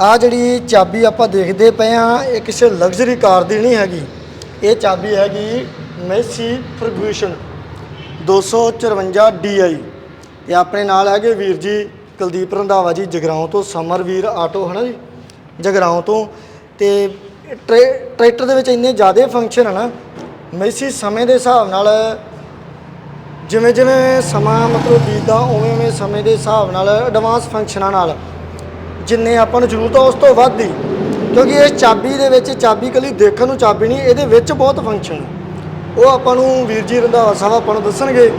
ਆ ਜਿਹੜੀ ਚਾਬੀ ਆਪਾਂ ਦੇਖਦੇ ਪਏ ਆ ਇਹ ਕਿਸੇ ਲਗਜ਼ਰੀ ਕਾਰ ਦੀ ਨਹੀਂ ਹੈਗੀ। ਇਹ ਚਾਬੀ ਹੈਗੀ ਮੈਸੀ ਫਰਗੂਸ਼ਨ 254 DI ਤੇ ਆਪਣੇ ਨਾਲ ਹੈਗੇ ਵੀਰ ਜੀ ਕੁਲਦੀਪ ਰੰਧਾਵਾ ਜੀ, ਜਗਰਾਉਂ ਤੋਂ ਸਮਰਵੀਰ ਆਟੋ, ਹਨਾ ਜੀ? ਜਗਰਾਉਂ ਤੋਂ। ਤੇ ਟਰੈ- ਟਰੈਕਟਰ ਦੇ ਵਿੱਚ ਇੰਨੇ ਜ਼ਿਆਦਾ ਫੰਕਸ਼ਨ ਹਨ ਨਾ ਮੈਸੀ ਸਮੇਂ ਦੇ ਹਿਸਾਬ ਨਾਲ ਜਿਵੇਂ ਜਿਵੇਂ ਸਮਾਂ ਮਤਲਬ ਬੀਤਦਾ ਉਵੇਂ ਉਵੇਂ ਸਮੇਂ ਦੇ ਹਿਸਾਬ ਨਾਲ ਐਡਵਾਂਸ ਫੰਕਸ਼ਨਾਂ ਨਾਲ। ਜਿੰਨੇ ਆਪਾਂ ਨੂੰ ਜ਼ਰੂਰਤ ਆ ਉਸ ਤੋਂ ਵੱਧ ਹੀ ਕਿਉਂਕਿ ਇਸ ਚਾਬੀ ਦੇ ਵਿੱਚ ਚਾਬੀ ਕਲੀ ਦੇਖਣ ਨੂੰ ਚਾਬੀ ਨਹੀਂ ਇਹਦੇ ਵਿੱਚ ਬਹੁਤ ਫੰਕਸ਼ਨ ਉਹ ਆਪਾਂ ਨੂੰ ਵੀਰ ਜੀ ਰੰਧਾਵਾ ਸਾਹਿਬ ਆਪਾਂ ਨੂੰ ਦੱਸਣਗੇ।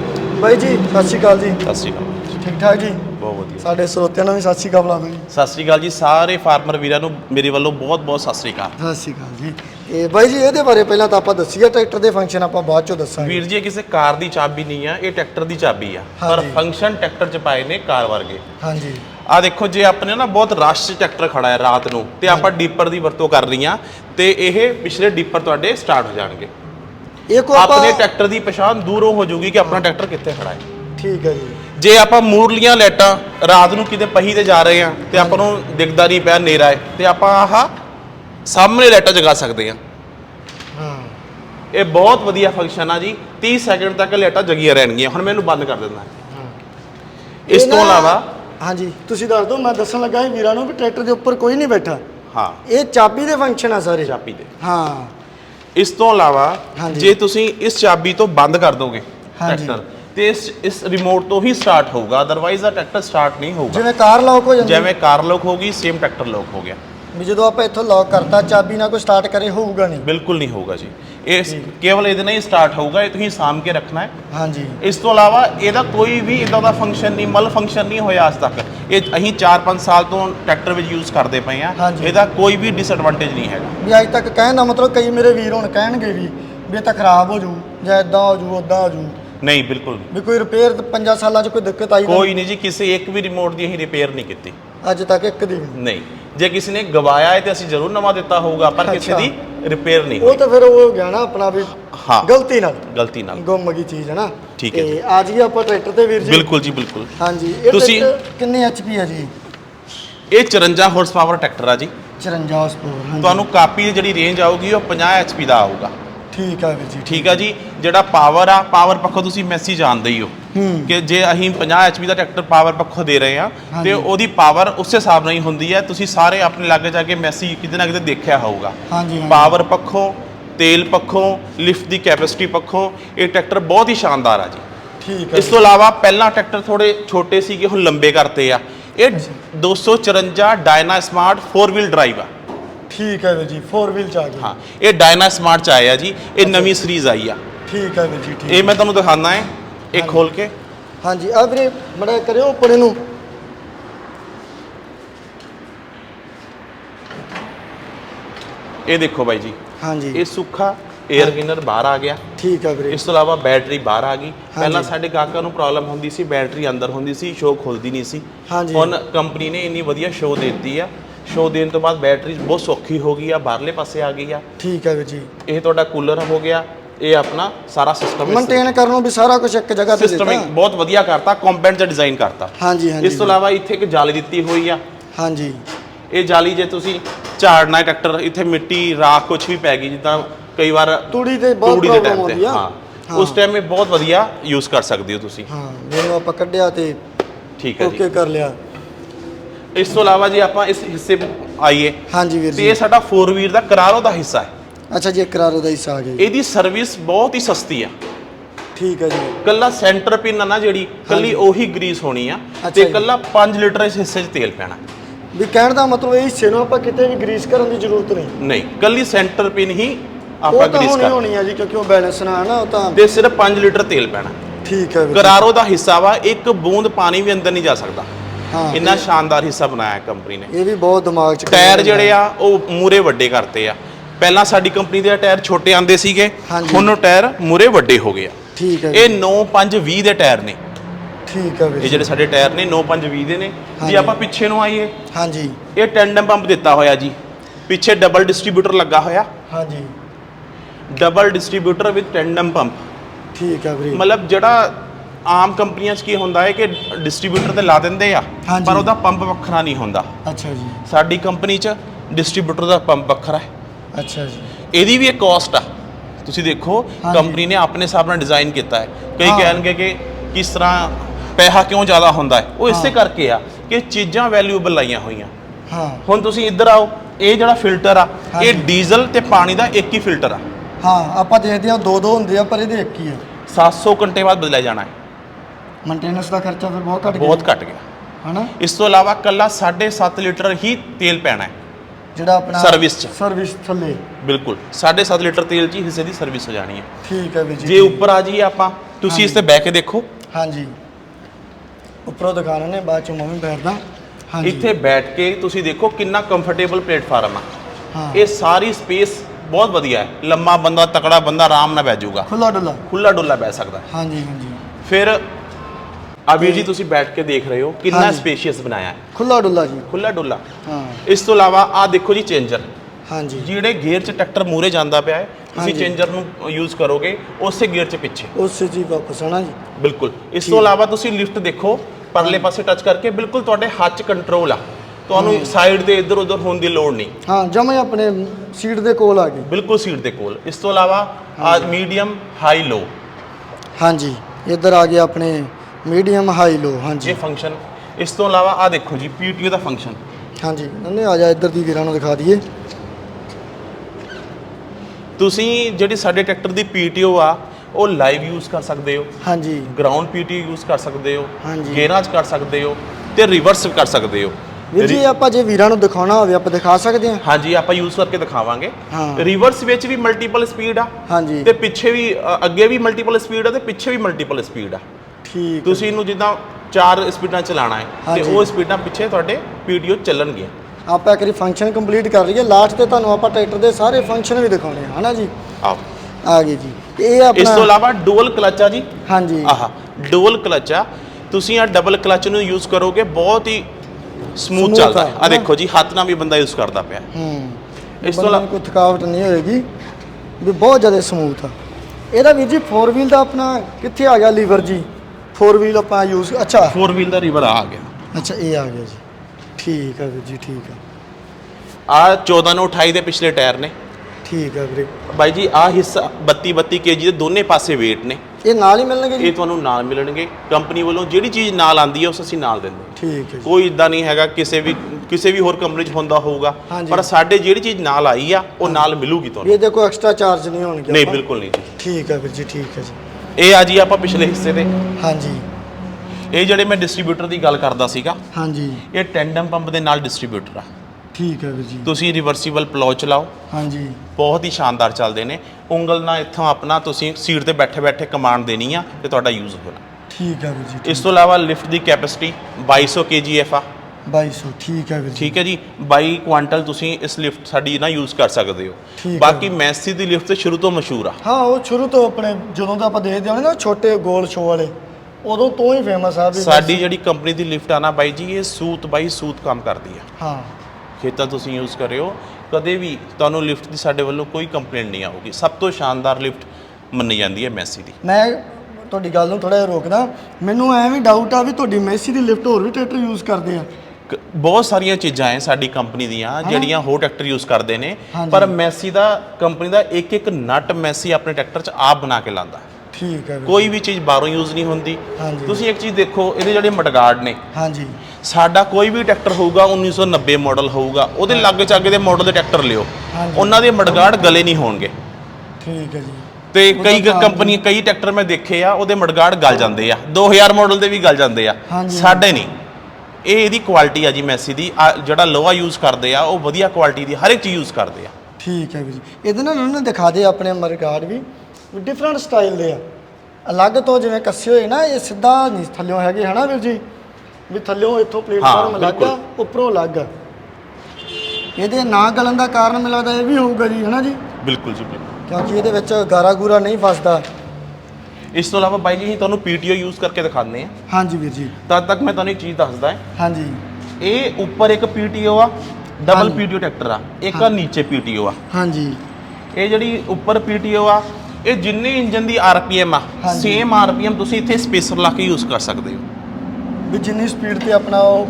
ਬਾਈ ਜੀ ਸਤਿ ਸ਼੍ਰੀ ਅਕਾਲ ਜੀ। ਸਤਿ ਸ਼੍ਰੀ ਅਕਾਲ ਠੀਕ ਠਾਕ ਜੀ? ਬਹੁਤ ਵਧੀਆ। ਸਾਡੇ ਸਰੋਤਿਆਂ ਨੂੰ ਵੀ ਸਤਿ ਸ਼੍ਰੀ ਅਕਾਲ ਬੁਲਾ ਦਿਓ ਜੀ। ਸਤਿ ਸ਼੍ਰੀ ਅਕਾਲ ਜੀ ਸਾਰੇ ਫਾਰਮਰ ਵੀਰਾਂ ਨੂੰ ਮੇਰੇ ਵੱਲੋਂ ਬਹੁਤ ਬਹੁਤ ਸਤਿ ਸ਼੍ਰੀ ਅਕਾਲ। ਸਤਿ ਸ਼੍ਰੀ ਅਕਾਲ ਜੀ। ਇਹ ਬਾਈ ਜੀ ਇਹਦੇ ਬਾਰੇ ਪਹਿਲਾਂ ਤਾਂ ਆਪਾਂ ਦੱਸੀਏ ਟਰੈਕਟਰ ਦੇ ਫੰਕਸ਼ਨ ਆਪਾਂ ਬਾਅਦ ਚੋਂ ਦੱਸਾਂਗੇ। ਵੀਰ ਜੀ ਇਹ ਕਿਸੇ ਕਾਰ ਦੀ ਚਾਬੀ ਨਹੀਂ ਆ ਇਹ ਟਰੈਕਟਰ ਦੀ ਚਾਬੀ ਆ। ਪਰ। ਫੰਕਸ਼ਨ ਟਰੈਕਟਰ ਚ ਪਾਏ ਨੇ ਕਾਰ ਵਰਗੇ। ਹਾਂਜੀ। ਆ ਦੇਖੋ ਜੇ ਆਪਣੇ ਨਾ ਬਹੁਤ ਰਸ਼ 'ਚ ਟਰੈਕਟਰ ਖੜਾ ਹੈ ਰਾਤ ਨੂੰ ਤੇ ਆਪਾਂ ਡੀਪਰ ਦੀ ਵਰਤੋਂ ਕਰ ਰਹੀਆਂ ਤੇ ਇਹ ਪਿਛਲੇ ਡੀਪਰ ਤੁਹਾਡੇ ਸਟਾਰਟ ਹੋ ਜਾਣਗੇ। ਇਹ ਕੋ ਆਪਾਂ ਆਪਣੇ ਟਰੈਕਟਰ ਦੀ ਪਛਾਣ ਦੂਰੋਂ ਹੋ ਜਾਊਗੀ ਕਿ ਆਪਣਾ ਟਰੈਕਟਰ ਕਿੱਥੇ ਖੜਾ ਹੈ। ਠੀਕ ਹੈ ਜੀ। ਜੇ ਆਪਾਂ ਮੂਰਲੀਆਂ ਲਾਈਟਾਂ ਰਾਤ ਨੂੰ ਕਿਤੇ ਪਹੀ ਤੇ ਜਾ ਰਹੇ ਆ ਤੇ ਆਪਾਂ ਨੂੰ ਦਿਖਦਾ ਨਹੀਂ ਪਿਆ ਹਨੇਰਾ ਹੈ ਤੇ ਆਪਾਂ ਆਹ ਸਾਹਮਣੇ ਲਾਈਟਾਂ ਜਗਾ ਸਕਦੇ ਆ ਹਾਂ। ਇਹ ਬਹੁਤ ਵਧੀਆ ਫੰਕਸ਼ਨ ਆ ਜੀ 30 ਸੈਕਿੰਡ ਤੱਕ ਲਾਈਟਾਂ ਜਗੀਆਂ ਰਹਿਣਗੀਆਂ। ਹੁਣ ਮੈਨੂੰ ਬੰਦ ਕਰ ਦਿੰਦਾ। ਇਸ ਤੋਂ ਇਲਾਵਾ ਹਾਂਜੀ ਤੁਸੀਂ ਦੱਸ ਦਿਓ ਮੈਂ ਦੱਸਣ ਲੱਗਾ ਸੀ ਵੀਰਾਂ ਨੂੰ ਵੀ ਟਰੈਕਟਰ ਦੇ ਉੱਪਰ ਕੋਈ ਨਹੀਂ ਬੈਠਾ। ਹਾਂ। ਇਹ ਚਾਬੀ ਦੇ ਫੰਕਸ਼ਨ ਆ ਸਾਰੇ। ਚਾਬੀ ਦੇ। ਹਾਂ। ਇਸ ਤੋਂ ਇਲਾਵਾ ਹਾਂਜੀ। ਜੇ ਤੁਸੀਂ ਇਸ ਚਾਬੀ ਤੋਂ ਬੰਦ ਕਰ ਦੋਗੇ ਹਾਂਜੀ। ਟਰੈਕਟਰ ਤੇ ਇਸ ਇਸ ਰਿਮੋਟ ਤੋਂ ਹੀ ਸਟਾਰਟ ਹੋਊਗਾ ਅਦਰਵਾਈਜ਼ ਦਾ ਟਰੈਕਟਰ ਸਟਾਰਟ ਨਹੀਂ ਹੋਊਗਾ। ਜਿਵੇਂ ਕਾਰ ਲੌਕ ਹੋ ਜਾਂਦੀ। ਜਿਵੇਂ ਕਾਰ ਲੋਕ ਹੋਗੀ ਸੇਮ ਟਰੈਕਟਰ ਲੋਕ ਹੋ ਗਿਆ। ਵੀ ਜਦੋਂ ਆਪਾਂ ਇੱਥੋਂ ਲੌਕ ਕਰਤਾ ਚਾਬੀ ਨਾਲ ਕੋਈ ਸਟਾਰਟ ਕਰੇ ਹੋਊਗਾ ਨਹੀਂ। ਬਿਲਕੁਲ ਨਹੀਂ ਹੋਊਗਾ ਜੀ। ਇਹ ਕੇਵਲ ਇਹਦੇ ਨਾਲ ਹੀ ਸਟਾਰਟ ਹੋਊਗਾ ਇਹ ਤੁਸੀਂ ਸਾਂਭ ਕੇ ਰੱਖਣਾ ਹੈ। ਹਾਂਜੀ। ਇਸ ਤੋਂ ਇਲਾਵਾ ਇਹਦਾ ਕੋਈ ਵੀ ਇਦਾਂ ਦਾ ਫੰਕਸ਼ਨ ਨਹੀਂ ਮਲ ਫੰਕਸ਼ਨ ਨਹੀਂ ਹੋਇਆ ਅੱਜ ਤੱਕ। ਇਹ ਅਸੀਂ 4-5 ਸਾਲ ਤੋਂ ਟਰੈਕਟਰ ਵਿੱਚ ਯੂਜ਼ ਕਰਦੇ ਪਏ ਆ ਹਾਂਜੀ। ਇਹਦਾ ਕੋਈ ਵੀ ਡਿਸਐਡਵਾਂਟੇਜ ਨਹੀਂ ਹੈਗਾ। ਵੀ ਅੱਜ ਤੱਕ ਕਹਿਣ ਦਾ ਮਤਲਬ ਕਈ ਮੇਰੇ ਵੀਰ ਹੁਣ ਕਹਿਣਗੇ ਵੀ ਵੀ ਇਹ ਤਾਂ ਖਰਾਬ ਹੋ ਜੂ ਜਾਂ ਇਦਾਂ ਹੋ ਜੂ ਉਦਾਂ ਹੋ ਜੂ ਨਹੀਂ ਬਿਲਕੁਲ। ਨਹੀਂ ਵੀ ਕੋਈ ਰਿਪੇਅਰ 5 ਸਾਲਾਂ 'ਚ ਕੋਈ ਦਿੱਕਤ ਆਈ ਤਾਂ ਕੋਈ ਨਹੀਂ? ਜੀ ਕਿਸੇ ਇੱਕ ਵੀ ਰਿਮੋਟ ਦੀ ਅਸੀਂ ਰਿਪੇਅਰ ਨਹੀਂ ਕੀਤੀ। ਅੱਜ ਤੱਕ ਇੱਕ ਦੀ ਵੀ ਨਹੀਂ। ਨਹੀਂ। ਜੇ ਕਿਸੇ ਨੇ ਗਵਾਇਆ ਹੈ ਤੇ ਅਸੀਂ ਜ਼ਰੂਰ ਨਵਾਂ ਦਿੱਤਾ ਹੋਊਗਾ ਪਰ ਕਿਸੇ ਅੱਛਾ। ਦੀ ਰਿਪੇਅਰ ਨਹੀਂ ਉਹ ਹੋਈ। ਤਾਂ ਫਿਰ ਉਹ ਹੋ ਗਿਆ ਨਾ ਆਪਣਾ ਵੀ ਹਾਂ ਗਲਤੀ ਨਾਲ। ਗਲਤੀ ਨਾਲ। ਗੁੰਮ ਗਈ ਚੀਜ਼ ਹੈ ਨਾ? ਠੀਕ ਹੈ ਤੇ ਆ ਜੀ ਆਪਾਂ ਟਰੈਕਟਰ ਤੇ ਵੀਰ ਜੀ। ਬਿਲਕੁਲ ਜੀ ਬਿਲਕੁਲ। ਹਾਂਜੀ ਇਹ ਤੁਸੀਂ- ਕਿੰਨੇ ਐਚਪੀ ਹੈ ਜੀ? ਇਹ 54 ਹਾਰਸ ਪਾਵਰ ਟਰੈਕਟਰ ਆ ਜੀ। 54 ਹਾਰਸਪਾਵਰ ਹਾਂਜੀ। ਤੁਹਾਨੂੰ ਕਾਪੀ ਦੀ ਜਿਹੜੀ ਰੇਂਜ ਆਊਗੀ ਉਹ 50 ਐਚਪੀ ਦਾ ਆਊਗਾ। ਠੀਕ ਹੈ ਵੀਰ ਜੀ ਠੀਕ ਆ ਜੀ ਜਿਹੜਾ ਪਾਵਰ ਆ ਪਾਵਰ ਪੱਖੋਂ ਤੁਸੀਂ ਮੈਸੇਜ ਜਾਣਦੇ ਹੋ ਹੂੰ। ਕਿ ਜੇ ਅਸੀਂ 50 ਐਚਪੀ ਦਾ ਟਰੈਕਟਰ ਪਾਵਰ ਪੱਖੋਂ ਦੇ ਰਹੇ ਆ ਹਾਂਜੀ। ਤੇ ਉਹਦੀ ਪਾਵਰ ਉਸੇ ਹਿਸਾਬ ਨਾਲ ਹੀ ਹੁੰਦੀ ਹੈ। ਤੁਸੀਂ ਸਾਰੇ ਆਪਣੇ ਲਾਗੇ ਜਾ ਕੇ ਮੈਸੇਜ ਕਿਤੇ ਨਾ ਕਿਤੇ ਦੇਖਿਆ ਹੋਊਗਾ। ਪਾਵਰ ਪੱਖੋਂ ਤੇਲ ਪੱਖੋਂ ਲਿਫਟ ਦੀ ਕੈਪੈਸਿਟੀ ਪੱਖੋਂ ਇਹ ਟਰੈਕਟਰ ਬਹੁਤ ਹੀ ਸ਼ਾਨਦਾਰ ਆ ਜੀ। ਠੀਕ ਹੈ ਇਸ ਤੋਂ ਇਲਾਵਾ ਪਹਿਲਾਂ ਟਰੈਕਟਰ ਥੋੜੇ ਛੋਟੇ ਸੀਗੇ ਹੁਣ ਲੰਬੇ ਕਰਤੇ ਆ। ਇਹ 254 ਡਾਇਨਾ ਸਮਾਰਟ 4 ਵੀਲ ਡਰਾਈਵ ਆ। ਠੀਕ ਹੈ ਜੀ 4 ਵੀਲ ਚ ਆ ਗਈ। ਹਾਂ ਇਹ ਡਾਇਨਾ ਸਮਾਰਟ ਚ ਆਇਆ ਜੀ। ਇਹ ਨਵੀਂ ਸੀਰੀਜ਼ ਆਈ ਆ। ਠੀਕ ਹੈ ਜੀ ਠੀਕ ਇਹ ਮੈਂ ਤੁਹਾਨੂੰ ਦਿਖਾਣਾ ਹੈ। ਇਹ ਖੋਲ ਕੇ? ਹਾਂਜੀ ਆ ਵੀਰੇ ਮੜਾ ਕਰਿਓ ਉੱਪਰ ਇਹਨੂੰ। ਇਹ ਦੇਖੋ ਬਾਈ ਜੀ ਹਾਂਜੀ। ਇਹ ਸੁੱਖਾ 에ਅਰ ਕਲੀਨਰ ਬਾਹਰ ਆ ਗਿਆ। ਠੀਕ ਹੈ ਵੀਰੇ। ਇਸ ਤੋਂ ਇਲਾਵਾ ਬੈਟਰੀ ਬਾਹਰ ਆ ਗਈ। ਪਹਿਲਾਂ ਸਾਡੇ ਗਾਹਕਾਂ ਨੂੰ ਪ੍ਰੋਬਲਮ ਹੁੰਦੀ ਸੀ ਬੈਟਰੀ ਅੰਦਰ ਹੁੰਦੀ ਸੀ ਸ਼ੋਅ ਖੁੱਲਦੀ ਨਹੀਂ ਸੀ। ਹਾਂਜੀ। ਹੁਣ ਕੰਪਨੀ ਨੇ ਇੰਨੀ ਵਧੀਆ ਸ਼ੋਅ ਦਿੱਤੀ ਆ। ਸ਼ੋਅ ਦੇਣ ਤੋਂ ਬਾਅਦ ਬੈਟਰੀ ਬਹੁਤ ਸੌਖੀ ਹੋ ਗਈ ਆ ਬਾਹਰਲੇ ਪਾਸੇ ਆ ਗਈ ਆ। ਠੀਕ ਵੀਰ ਜੀ। ਇਹ ਤੁਹਾਡਾ ਕੂਲਰ ਹੋ ਗਿਆ। ਇਹ ਆਪਣਾ ਸਾਰਾ ਸਿਸਟਮ ਮੇਨਟੇਨ ਕਰਨ ਨੂੰ ਵੀ ਸਾਰਾ ਕੁਝ ਇੱਕ ਜਗ੍ਹਾ ਤੇ ਸਿਸਟਮ ਦਿੱਤਾ। ਬਹੁਤ ਵਧੀਆ ਕਰਤਾ ਕੰਪੈਕਟ ਜਿਹਾ ਡਿਜ਼ਾਈਨ ਕਰਤਾ। ਹਾਂਜੀ ਹਾਂਜੀ ਇਸ ਤੋਂ ਇਲਾਵਾ ਇੱਥੇ ਇੱਕ ਜਾਲੀ ਦਿੱਤੀ ਹੋਈ ਆ। ਹਾਂਜੀ। ਇਹ ਜਾਲੀ ਜੇ ਤੁਸੀਂ ਝਾੜਨਾ ਟਰੈਕਟਰ ਇੱਥੇ ਮਿੱਟੀ ਰਾਖ ਕੁਝ ਵੀ ਪੈ ਗਈ ਜਿੱਦਾਂ ਕਈ ਵਾਰ ਤੂੜੀ ਤੇ ਬਹੁਤ ਪ੍ਰੋਬਲਮ ਆਉਂਦੀ ਆ। ਹਾਂ। ਉਸ ਟਾਈਮ ਇਹ ਬਹੁਤ ਵਧੀਆ ਯੂਜ਼ ਕਰ ਸਕਦੇ ਹੋ ਤੁਸੀਂ। ਹਾਂ ਮੈਨੂੰ ਆਪਾਂ ਕੱਢਿਆ ਤੇ ਠੀਕ ਹੈ ਜੀ। ਓਕੇ ਕਰ ਲਿਆ। ਇਸ ਤੋਂ ਇਲਾਵਾ ਜੀ ਆਪਾਂ ਇਸ ਹਿੱਸੇ ਆਈਏ। ਹਾਂਜੀ ਵੀਰ ਤੇ ਜੀ। ਇਹ ਸਾਡਾ 4 ਵੀਲ ਦਾ ਕਰਾਰੋ ਦਾ ਹਿੱਸਾ ਹੈ। ਅੱਛਾ ਜੀ ਕਰਾਰੋ ਦਾ ਹਿੱਸਾ ਆ ਗਿਆ ਜੀ। ਇਹਦੀ ਸਰਵਿਸ ਬਹੁਤ ਹੀ ਸਸਤੀ ਆ। ਠੀਕ ਹੈ ਜੀ। ਕੱਲਾ ਸੈਂਟਰ ਪਿਨ ਆ ਨਾ ਜਿਹੜੀ ਕੱਲੀ ਉਹੀ ਗਰੀਸ ਹੋਣੀ ਆ। ਤੇ ਜੀ। ਕੱਲਾ 5 ਲੀਟਰ ਇਸ ਹਿੱਸੇ 'ਚ ਤੇਲ ਪੈਣਾ। ਵੀ ਕਹਿਣ ਦਾ ਮਤਲਬ ਇਹ ਹਿੱਸੇ ਨੂੰ ਆਪਾਂ ਕਿਤੇ ਵੀ ਗਰੀਸ ਕਰਨ ਦੀ ਜ਼ਰੂਰਤ ਨਹੀਂ। ਨਹੀਂ ਕੱਲੀ ਸੈਂਟਰ ਪਿਨ ਹੀ ਉਹ ਆਪਾਂ ਤਾਂ ਗਰੀਸ ਹੋਣੀ ਕਰ ਹੋਣੀ ਆ ਜੀ ਕਿਉਂਕਿ ਉਹ ਬੈਲੈਂਸ ਨਾ ਹੈ ਨਾ ਉਹ ਤਾਂ ਤੇ ਸਿਰਫ 5 ਲੀਟਰ ਤੇਲ ਪੈਣਾ। ਠੀਕ ਹੈ ਵੀਰ ਜੀ। ਕਰਾਰੋ ਦਾ ਹਿੱਸਾ ਵਾ ਇੱਕ ਬੂੰਦ ਪਾਣੀ ਵੀ ਅੰਦਰ ਨਹੀਂ ਜਾ ਸਕਦਾ। ਹਾਂ ਇੰਨਾ ਸ਼ਾਨਦਾਰ ਹਿੱਸਾ ਬਣਾਇਆ ਕੰਪਨੀ ਨੇ। ਇਹ ਵੀ ਬਹੁਤ ਦਿਮਾਗ 'ਚ ਟਾਇਰ ਜਿਹੜੇ ਆ ਉਹ ਮੂਰੇ ਵੱਡੇ ਕਰਤੇ ਆ। ਪਹਿਲਾਂ ਸਾਡੀ ਕੰਪਨੀ ਦੇ ਟਾਇਰ ਛੋਟੇ ਆਂਦੇ ਸੀਗੇ ਹਾਂਜੀ। ਹੁਣ ਉਹ ਟਾਇਰ ਮੂਰੇ ਵੱਡੇ ਹੋ ਗਏ ਆ। ਠੀਕ ਹੈ ਇਹ 9520 ਦੇ ਟਾਇਰ ਨੇ। ਠੀਕ ਹੈ ਵੀਰ ਇਹ ਜੀ। ਜਿਹੜੇ ਸਾਡੇ ਟਾਇਰ ਨੇ 9520 ਦੇ ਨੇ। ਹਾਂਜੀ। ਜੇ ਆਪਾਂ ਪਿੱਛੇ ਨੂੰ ਆਈਏ ਹਾਂਜੀ। ਇਹ ਟੈਂਡਮ ਪੰਪ ਦਿੱਤਾ ਹੋਇਆ ਜੀ। ਪਿੱਛੇ ਡਬਲ ਡਿਸਟ੍ਰੀਬਿਊਟਰ ਲੱਗਾ ਹੋਇਆ। ਹਾਂਜੀ। Double distributor with tandem pump ਠੀਕ ਹੈ ਵੀਰੇ। ਮਤਲਬ ਜਿਹੜਾ ਆਮ ਕੰਪਨੀਆਂ 'ਚ ਕੀ ਹੁੰਦਾ ਹੈ ਕਿ ਡਿਸਟ੍ਰੀਬਿਊਟਰ ਤੇ ਲਾ ਦਿੰਦੇ ਆ ਹਾਂਜੀ। ਪਰ ਉਹਦਾ ਪੰਪ ਵੱਖਰਾ ਨਹੀਂ ਹੁੰਦਾ। ਅੱਛਾ ਜੀ। ਸਾਡੀ ਕੰਪਨੀ 'ਚ ਡਿਸਟ੍ਰੀਬਿਊਟਰ ਦਾ ਪੰਪ ਵੱਖਰਾ ਹੈ। ਅੱਛਾ ਜੀ। ਇਹਦੀ ਵੀ ਇੱਕ ਕਾਸਟ ਆ। ਤੁਸੀਂ ਦੇਖੋ। ਕੰਪਨੀ ਨੇ ਆਪਣੇ ਹਿਸਾਬ ਨਾਲ ਡਿਜ਼ਾਈਨ ਕੀਤਾ ਹੈ। ਕਈ। ਕਹਿਣਗੇ ਕਿ ਕਿਸ ਤਰ੍ਹਾਂ ਪੈਸਾ ਕਿਉਂ ਜ਼ਿਆਦਾ ਹੁੰਦਾ ਹੈ। ਉਹ ਇਸੇ। ਕਰਕੇ ਆ ਕਿ ਚੀਜ਼ਾਂ ਵੈਲਿਊਏਬਲ ਲਾਈਆਂ ਹੋਈਆਂ। ਹਾਂ। ਹੁਣ ਤੁਸੀਂ ਇੱਧਰ ਆਓ ਇਹ ਜਿਹੜਾ ਫਿਲਟਰ ਆ ਇਹ। ਡੀਜ਼ਲ ਤੇ ਪਾਣੀ ਦਾ ਇੱਕ ਹੀ ਫਿਲਟਰ ਆ। ਹਾਂ ਆਪਾਂ ਦੇਖਦੇ ਹਾਂ ਦੋ ਦੋ ਹੁੰਦੇ ਆ ਪਰ ਇਹਦੇ ਇੱਕ ਹੀ ਆ। 700 ਘੰਟੇ ਬਾਅਦ ਬਦਲਿਆ ਜਾਣਾ ਹੈ। ਮੇਨਟੇਨੈਂਸ ਦਾ ਖਰਚਾ ਫਿਰ ਬਹੁਤ ਘਟ ਗਿਆ। ਬਹੁਤ ਘਟ ਗਿਆ। ਹਨਾ? ਇਸ ਤੋਂ ਇਲਾਵਾ ਕੱਲਾ 7.5 ਲੀਟਰ ਹੀ ਤੇਲ ਪੈਣਾ ਹੈ। ਜਿਹੜਾ ਆਪਣਾ ਸਰਵਿਸ 'ਚ। ਸਰਵਿਸ ਥੱਲੇ। ਬਿਲਕੁਲ। 7.5 ਲੀਟਰ ਤੇਲ 'ਚ ਹੀ ਹਿੱਸੇ ਦੀ ਸਰਵਿਸ ਹੋ ਜਾਣੀ ਹੈ। ਠੀਕ ਹੈ ਵੀਰ ਜੀ ਜੇ ਉੱਪਰ ਆ ਜਾਈਏ ਆਪਾਂ ਤੁਸੀਂ ਇਸ ਤੇ ਬਹਿ ਕੇ ਦੇਖੋ। ਹਾਂਜੀ। ਉੱਪਰੋਂ ਦਿਖਾਣਾ ਨੇ ਬਾਅਦ ਚ ਮੈਂ ਵੀ ਬੈਠਦਾ। ਹਾਂਜੀ। ਇੱਥੇ ਬੈਠ ਕੇ ਤੁਸੀਂ ਦੇਖੋ ਕਿੰਨਾ ਕੰਫਰਟੇਬਲ ਪਲੇਟਫਾਰਮ ਆ। ਹਾਂ। ਇਹ ਸਾਰੀ ਸਪੇਸ ਬਹੁਤ ਵਧੀਆ ਹੈ। ਲੰਮਾ ਬੰਦਾ ਤਕੜਾ ਬੰਦਾ ਆਰਾਮ ਨਾਲ ਬਹਿ ਜਾਊਗਾ। ਖੁੱਲਾ ਡੁੱਲਾ ਖੁੱਲਾ ਡੁੱਲਾ ਬਹਿ ਸਕਦਾ। ਹਾਂਜੀ ਹਾਂਜੀ। ਫਿਰ ਵੀਰ ਜੀ ਤੁਸੀਂ ਬੈਠ ਕੇ ਦੇਖ ਰਹੇ ਹੋ ਕਿੰਨਾ ਹਾਂਜੀ। ਸਪੇਸ਼ੀਅਸ ਬਣਾਇਆ ਹੈ। ਖੁੱਲਾ ਡੁੱਲਾ ਜੀ। ਖੁੱਲਾ ਡੁੱਲਾ। ਹਾਂ। ਇਸ ਤੋਂ ਇਲਾਵਾ ਆ ਦੇਖੋ ਜੀ ਚੇਂਜਰ। ਹਾਂਜੀ। ਜਿਹੜੇ ਗੇਅਰ 'ਚ ਟਰੈਕਟਰ ਮੂਰੇ ਜਾਂਦਾ ਪਿਆ ਹੈ ਤੁਸੀਂ ਹਾਂਜੀ। ਚੇਂਜਰ ਨੂੰ ਯੂਜ਼ ਕਰੋਗੇ ਉਸੇ ਗੇਅਰ 'ਚ ਪਿੱਛੇ। ਉਸੇ ਜੀ ਵਾਪਸ ਆਣਾ ਜੀ। ਬਿਲਕੁਲ। ਇਸ। ਤੋਂ ਇਲਾਵਾ ਤੁਸੀਂ ਲਿਫਟ ਦੇਖੋ ਪਰਲੇ ਪਾਸੇ ਟੱਚ ਕਰਕੇ ਬਿਲਕੁਲ ਤੁਹਾਡੇ ਹੱਥ 'ਚ ਕੰਟਰੋਲ ਆ। ਤੁਹਾਨੂੰ ਸਾਈਡ ਦੇ ਇੱਧਰ ਉੱਧਰ ਹੋਣ ਦੀ ਲੋੜ ਨਹੀਂ। ਹਾਂ ਜਮੇ ਆਪਣੇ ਸੀਟ ਦੇ ਕੋਲ ਆ ਗਈ ਬਿਲਕੁਲ ਸੀਟ ਦੇ ਕੋਲ। ਇਸ ਤੋਂ ਇਲਾਵਾ ਆ ਮੀਡੀਅਮ ਹਾਈ ਲੋ ਹਾਂਜੀ। ਇੱਧਰ ਆ ਗਿਆ ਆਪਣੇ ਮੀਡੀਅਮ ਹਾਈ ਲੋ ਹਾਂਜੀ। ਇਹ ਫੰਕਸ਼ਨ ਇਸ ਤੋਂ ਇਲਾਵਾ ਆ ਦੇਖੋ ਜੀ ਪੀਟੀਓ ਦਾ ਫੰਕਸ਼ਨ ਹਾਂਜੀ ਨੰਨੇ ਆ ਜਾ ਇੱਧਰ ਦੀ ਵੀਰਾਂ ਨੂੰ ਦਿਖਾ ਦਈਏ। ਤੁਸੀਂ ਜਿਹੜੀ ਸਾਡੇ ਟਰੈਕਟਰ ਦੀ ਪੀਟੀਓ ਆ ਉਹ ਲਾਈਵ ਯੂਜ਼ ਕਰ ਸਕਦੇ ਹੋ। ਹਾਂਜੀ। ਗਰਾਊਂਡ ਪੀਟੀਓ ਯੂਜ਼ ਕਰ ਸਕਦੇ ਹੋ। ਹਾਂਜੀ। ਗੇਅਰਾਂ 'ਚ ਕਰ ਸਕਦੇ ਹੋ ਤੇ ਰਿਵਰਸ ਕਰ ਸਕਦੇ ਹੋ। ਵੀਰ ਜੀ ਆਪਾਂ ਜੇ ਵੀਰਾਂ ਨੂੰ ਦਿਖਾਉਣਾ ਹੋਵੇ ਆਪਾਂ ਦਿਖਾ ਸਕਦੇ ਹਾਂ। ਹਾਂਜੀ ਆਪਾਂ ਯੂਜ਼ ਕਰਕੇ ਦਿਖਾਵਾਂਗੇ। ਹਾਂ। ਰਿਵਰਸ ਵਿੱਚ ਵੀ ਮਲਟੀਪਲ ਸਪੀਡ ਆ ਹਾਂਜੀ। ਤੇ ਪਿੱਛੇ ਵੀ ਅ, ਅੱਗੇ ਵੀ ਮਲਟੀਪਲ ਸਪੀਡ ਆ ਤੇ ਪਿੱਛੇ ਵੀ ਮਲਟੀਪਲ ਸਪੀਡ ਆ। ਠੀਕ ਤੁਸੀਂ ਇਹਨੂੰ ਜਿੱਦਾਂ ਚਾਰ ਸਪੀਡਾਂ ਚਲਾਣਾ ਹੈ ਤੇ ਹਾਂਜੀ। ਉਹ ਸਪੀਡਾਂ ਪਿੱਛੇ ਤੁਹਾਡੇ ਪੀਟੀਓ ਚੱਲਣਗੀਆਂ। ਆਪਾਂ ਇੱਕ ਵਾਰੀ ਫੰਕਸ਼ਨ ਕੰਪਲੀਟ ਕਰ ਲਈਏ ਲਾਸਟ ਤੇ ਤੁਹਾਨੂੰ ਆਪਾਂ ਟਰੈਕਟਰ ਦੇ ਸਾਰੇ ਫੰਕਸ਼ਨ ਵੀ ਦਿਖਾਉਣੇ ਆ ਹਨਾ ਜੀ? ਆਹ ਆ ਗਏ ਜੀ। ਇਹ ਇਸ ਆਪਣਾ ਤੋਂ ਇਲਾਵਾ ਡੂਅਲ ਕਲਚ ਆ ਜੀ। ਹਾਂਜੀ। ਆਹ ਡੂਅਲ ਕਲਚ ਆ। ਤੁਸੀਂ ਆ ਡਬਲ ਕਲਚ ਨੂੰ ਯੂਜ਼ ਕਰੋਗੇ ਬਹੁਤ ਹੀ ਸਮੂਥ Smooth ਚੱਲਦਾ। ਆ, ਹੈ ਆ ਦੇਖੋ ਜੀ ਹੱਥ ਨਾਲ ਵੀ ਬੰਦਾ ਯੂਜ਼ ਕਰਦਾ ਪਿਆ। ਹੂੰ। ਇਸ ਤੋਂ ਤੋਂ ਇਲਾ- ਕੋਈ ਥਕਾਵਟ ਨਹੀਂ ਹੋਏਗੀ। ਵੀ ਬਹੁਤ ਜ਼ਿਆਦਾ ਸਮੂਥ ਆ। ਇਹਦਾ ਵੀਰ ਜੀ 4 ਵੀਲ ਦਾ ਆਪਣਾ ਕਿੱਥੇ ਆ ਗਿਆ ਲੀਵਰ ਜੀ? 4 ਵੀਲ ਆਪਾਂ ਯੂਜ਼ ਅੱਛਾ। ਫੋਰ ਵੀਲ ਦਾ ਰਿਵਰ ਆ ਗਿਆ। ਅੱਛਾ ਇਹ ਆ ਗਿਆ ਜੀ। ਠੀਕ ਆ ਵੀਰ ਜੀ ਠੀਕ ਆ। ਆ 14 ਨੂੰ 28 ਦੇ ਪਿਛਲੇ ਟਾਇਰ ਨੇ। ਠੀਕ ਆ ਵੀਰੇ। ਬਾਈ ਜੀ ਆ ਹਿੱਸਾ 32 32 ਕੇਜੀ ਦੇ ਦੋਨੇ ਪਾਸੇ weight ਨੇ। ਇਹ ਨਾਲ ਹੀ ਮਿਲਣਗੇ ਜੀ? ਇਹ ਤੁਹਾਨੂੰ ਨਾਲ ਮਿਲਣਗੇ। ਕੰਪਨੀ ਵੱਲੋਂ ਜਿਹੜੀ ਚੀਜ਼ ਨਾਲ ਆਂਦੀ ਹੈ ਉਸ ਅਸੀਂ ਨਾਲ ਦਿੰਦੇ ਹਾਂ। ਠੀਕ ਹੈ ਜੀ। ਕੋਈ ਇਦਾਂ ਨਹੀਂ ਹੈਗਾ ਕਿਸੇ ਵੀ ਕਿਸੇ ਵੀ ਹੋਰ ਕੰਪਨੀ 'ਚ ਹੁੰਦਾ ਹੋਊਗਾ। ਹਾਂਜੀ। ਪਰ ਸਾਡੇ ਜਿਹੜੀ ਚੀਜ਼ ਨਾਲ ਆਈ ਆ ਉਹ ਨਾਲ ਮਿਲੂਗੀ ਵੀ ਤੁਹਾਨੂੰ। ਇਹਦੇ ਕੋਈ ਐਕਸਟਰਾ ਚਾਰਜ ਨਹੀਂ ਹੋਣਗੇ ਨਹੀਂ ਆਪਾਂ। ਬਿਲਕੁਲ ਨਹੀਂ ਜੀ। ਠੀਕ ਆ ਵੀਰ ਜੀ ਠੀਕ ਹੈ ਜੀ। ਇਹ ਆ ਜੀ ਆਪਾਂ ਪਿਛਲੇ ਹਿੱਸੇ ਤੇ। ਹਾਂਜੀ। ਇਹ ਜਿਹੜੇ ਮੈਂ ਡਿਸਟ੍ਰੀਬਿਊਟਰ ਦੀ ਗੱਲ ਕਰਦਾ ਸੀਗਾ ਹਾਂਜੀ। ਇਹ ਟੈਂਡਮ ਪੰਪ ਦੇ ਨਾਲ ਡਿਸਟ੍ਰੀਬਿਊਟਰ ਆ। ਠੀਕ ਹੈ ਵੀਰ ਜੀ। ਤੁਸੀਂ ਰਿਵਰਸੀਬਲ ਪਲੋ ਚਲਾਓ। ਹਾਂਜੀ। ਬਹੁਤ ਹੀ ਸ਼ਾਨਦਾਰ ਚੱਲਦੇ ਨੇ। ਉਂਗਲ ਨਾਲ ਇੱਥੋਂ ਆਪਣਾ ਤੁਸੀਂ ਸੀਟ ਤੇ ਬੈਠੇ ਬੈਠੇ ਕਮਾਂਡ ਦੇਣੀ ਆ ਤੇ ਤੁਹਾਡਾ ਯੂਜ਼ ਹੋਣਾ। ਠੀਕ ਹੈ ਵੀਰ ਜੀ ਇਸ ਤੋਂ ਇਲਾਵਾ ਲਿਫਟ ਦੀ ਕੈਪੈਸਿਟੀ 2200 kgf ਆ। 2200 ਠੀਕ ਹੈ ਵੀਰ ਜੀ। ਠੀਕ ਹੈ ਜੀ 22 ਕੁਆਂਟਲ ਤੁਸੀਂ ਇਸ ਲਿਫਟ ਸਾਡੀ ਨਾ ਯੂਜ਼ ਕਰ ਸਕਦੇ ਹੋ। ਹੈ। ਬਾਕੀ ਮੈਸੀ ਦੀ ਲਿਫਟ ਸ਼ੁਰੂ ਤੋਂ ਮਸ਼ਹੂਰ ਆ। ਹਾਂ ਉਹ ਸ਼ੁਰੂ ਤੋਂ ਆਪਣੇ ਜਦੋਂ ਦਾ ਆਪਾਂ ਦੇਖਦੇ ਆਉਂਦੇ ਨਾ ਛੋਟੇ ਗੋਲ ਸ਼ੋ ਵਾਲੇ ਉਦੋਂ ਤੋਂ ਹੀ ਫੇਮਸ ਆ ਵੀ ਸਾਡੀ ਜਿਹੜੀ ਕੰਪਨੀ ਦੀ ਲਿਫਟ ਆ ਨਾ ਬਾਈ ਜੀ ਇਹ ਸੂਤ ਬਾਈ ਸੂਤ ਕੰਮ ਕਰਦੀ ਆ। ਹਾਂ। ਖੇਤਾਂ ਤੁਸੀਂ ਯੂਜ਼ ਕਰਿਓ ਕਦੇ ਵੀ ਤੁਹਾਨੂੰ ਲਿਫਟ ਦੀ ਸਾਡੇ ਵੱਲੋਂ ਕੋਈ ਕੰਪਲੇਂਟ ਨਹੀਂ ਆਊਗੀ। ਸਭ ਤੋਂ ਸ਼ਾਨਦਾਰ ਲਿਫਟ ਮੰਨੀ ਜਾਂਦੀ ਹੈ ਮੈਸੀ ਦੀ। ਮੈਂ ਤੁਹਾਡੀ ਗੱਲ ਨੂੰ ਥੋੜਾ ਜਿਹਾ ਰੋਕਦਾ ਮੈਨੂੰ ਐ ਵੀ ਡਾਊਟ ਆ ਵੀ ਤੁਹਾਡੀ ਮੈਸੀ ਦੀ ਲਿਫਟ ਹੋਰ ਵੀ ਟਰੈਕਟਰ ਯੂਜ਼ ਕਰਦੇ ਆ। ਕ- ਬਹੁਤ ਸਾਰੀਆਂ ਚੀਜ਼ਾਂ ਐ ਸਾਡੀ ਕੰਪਨੀ ਦੀਆਂ ਜਿਹੜੀਆਂ ਹੋਰ ਟਰੈਕਟਰ ਯੂਜ਼ ਕਰਦੇ ਨੇ। ਪਰ ਮੈਸੀ ਦਾ ਕੰਪਨੀ ਦਾ ਇੱਕ ਇੱਕ ਨਟ ਮੈਸੀ ਆਪਣੇ ਟਰੈਕਟਰ 'ਚ ਆਪ ਬਣਾ ਕੇ ਲਾਂਦਾ। ਠੀਕ ਹੈ ਵੀਰ। ਕੋਈ ਵੀ ਚੀਜ਼ ਬਾਹਰੋਂ ਯੂਜ਼ ਨਹੀਂ ਹੁੰਦੀ। ਹਾਂਜੀ। ਤੁਸੀਂ ਇੱਕ ਚੀਜ਼ ਦੇਖੋ ਇਹਦੇ ਜਿਹੜੇ ਮਡਗਾਰਡ ਨੇ। ਹਾਂਜੀ। ਸਾਡਾ ਕੋਈ ਵੀ ਟਰੈਕਟਰ ਹੋਊਗਾ 1990 ਮਾਡਲ ਹੋਊਗਾ ਉਹਦੇ ਲਾਗੇ ਚਾਗੇ ਦੇ ਮਾਡਲ ਦੇ ਟਰੈਕਟਰ ਲਿਓ। ਹਾਂਜੀ। ਉਹਨਾਂ ਦੇ ਮਡਗਾਰਡ ਗਲੇ ਨਹੀਂ ਹੋਣਗੇ। ਠੀਕ ਹੈ ਜੀ। ਤੇ ਕਈ ਕੰਪਨੀ ਕਈ ਟਰੈਕਟਰ ਮੈਂ ਦੇਖੇ ਆ ਉਹਦੇ ਮਡਗਾਰਡ ਗਲ ਜਾਂਦੇ ਆ। 2000 ਮਾਡਲ ਦੇ ਵੀ ਗਲ ਜਾਂਦੇ ਆ। ਹਾਂਜੀ। ਸਾਡੇ ਨਹੀਂ। ਇਹ ਇਹਦੀ ਕੁਆਲਿਟੀ ਆ ਜੀ ਮੈਸੀ ਦੀ। ਆਹ ਜਿਹੜਾ ਲੋਹਾ ਯੂਜ਼ ਕਰਦੇ ਆ ਉਹ ਵਧੀਆ ਕੁਆਲਿਟੀ ਦੀ ਹਰ ਇੱਕ ਚੀਜ਼ ਯੂਜ਼ ਕਰਦੇ ਆ। ਠੀਕ ਹੈ ਵੀਰ ਜੀ। ਇਹਦੇ ਨਾਲ ਉਹਨਾਂ ਨੇ ਦਿਖਾ ਦੇ ਆਪਣੇ ਮਰਗਾਰਡ ਵੀ। ਡਿਫਰੈਂਟ ਸਟਾਈਲ ਦੇ ਆ। ਅਲੱਗ ਤੋਂ ਜਿਵੇਂ ਕੱਸੇ ਹੋਏ ਨਾ ਇਹ ਸਿੱਧਾ ਨਹੀਂ ਥੱਲਿਓਂ ਹੈਗੇ ਹਨਾ ਵੀਰ ਜੀ? ਵੀ ਥੱਲਿਓਂ ਇੱਥੋਂ ਪਲੇਟਫਾਰਮ ਅਲੱਗ ਆ। ਉੱਪਰੋਂ ਅਲੱਗ ਆ। ਇਹਦੇ ਨਾ ਗਲਣ ਦਾ ਕਾਰਨ ਮੈਨੂੰ ਲੱਗਦਾ ਇਹ ਵੀ ਹੋਊਗਾ ਜੀ ਹਨਾ ਜੀ? ਬਿਲਕੁਲ ਜੀ ਬਿਲਕੁਲ। ਕਿਉਂਕਿ ਇਹਦੇ ਵਿੱਚ ਗਾਰਾ ਗੂਰਾ ਨਹੀਂ ਫਸਦਾ। ਇਸ ਤੋਂ ਇਲਾਵਾ ਬਾਈ ਜੀ ਅਸੀਂ ਤੁਹਾਨੂੰ ਪੀਟੀਓ ਯੂਜ਼ ਕਰਕੇ ਦਿਖਾਉਂਦੇ ਆ ਹਾਂਜੀ ਵੀਰ ਜੀ। ਤਦ ਤੱਕ ਮੈਂ ਤੁਹਾਨੂੰ ਇੱਕ ਚੀਜ਼ ਦੱਸਦਾ ਹਾਂਜੀ। ਇਹ ਉੱਪਰ ਇੱਕ ਪੀਟੀਓ ਆ ਡਬਲ। ਪੀਟੀਓ ਟਰੈਕਟਰ ਆ ਇੱਕ ਆ ਨੀਚੇ ਪੀਟੀਓ ਆ। ਹਾਂਜੀ। ਇਹ ਜਿਹੜੀ ਉੱਪਰ ਪੀਟੀਓ ਆ ਇਹ ਜਿੰਨੀ ਇੰਜਨ ਦੀ ਆਰਪੀਐਮ ਆ ਹਾਂਜੀ। ਸੇਮ ਆਰਪੀਐਮ ਤੁਸੀਂ ਇੱਥੇ ਸਪੇਸਰ ਲਾ ਕੇ ਯੂਜ਼ ਕਰ ਸਕਦੇ ਹੋ। ਵੀ ਜਿੰਨੀ ਸਪੀਡ ਤੇ ਆਪਣਾ ਉਹ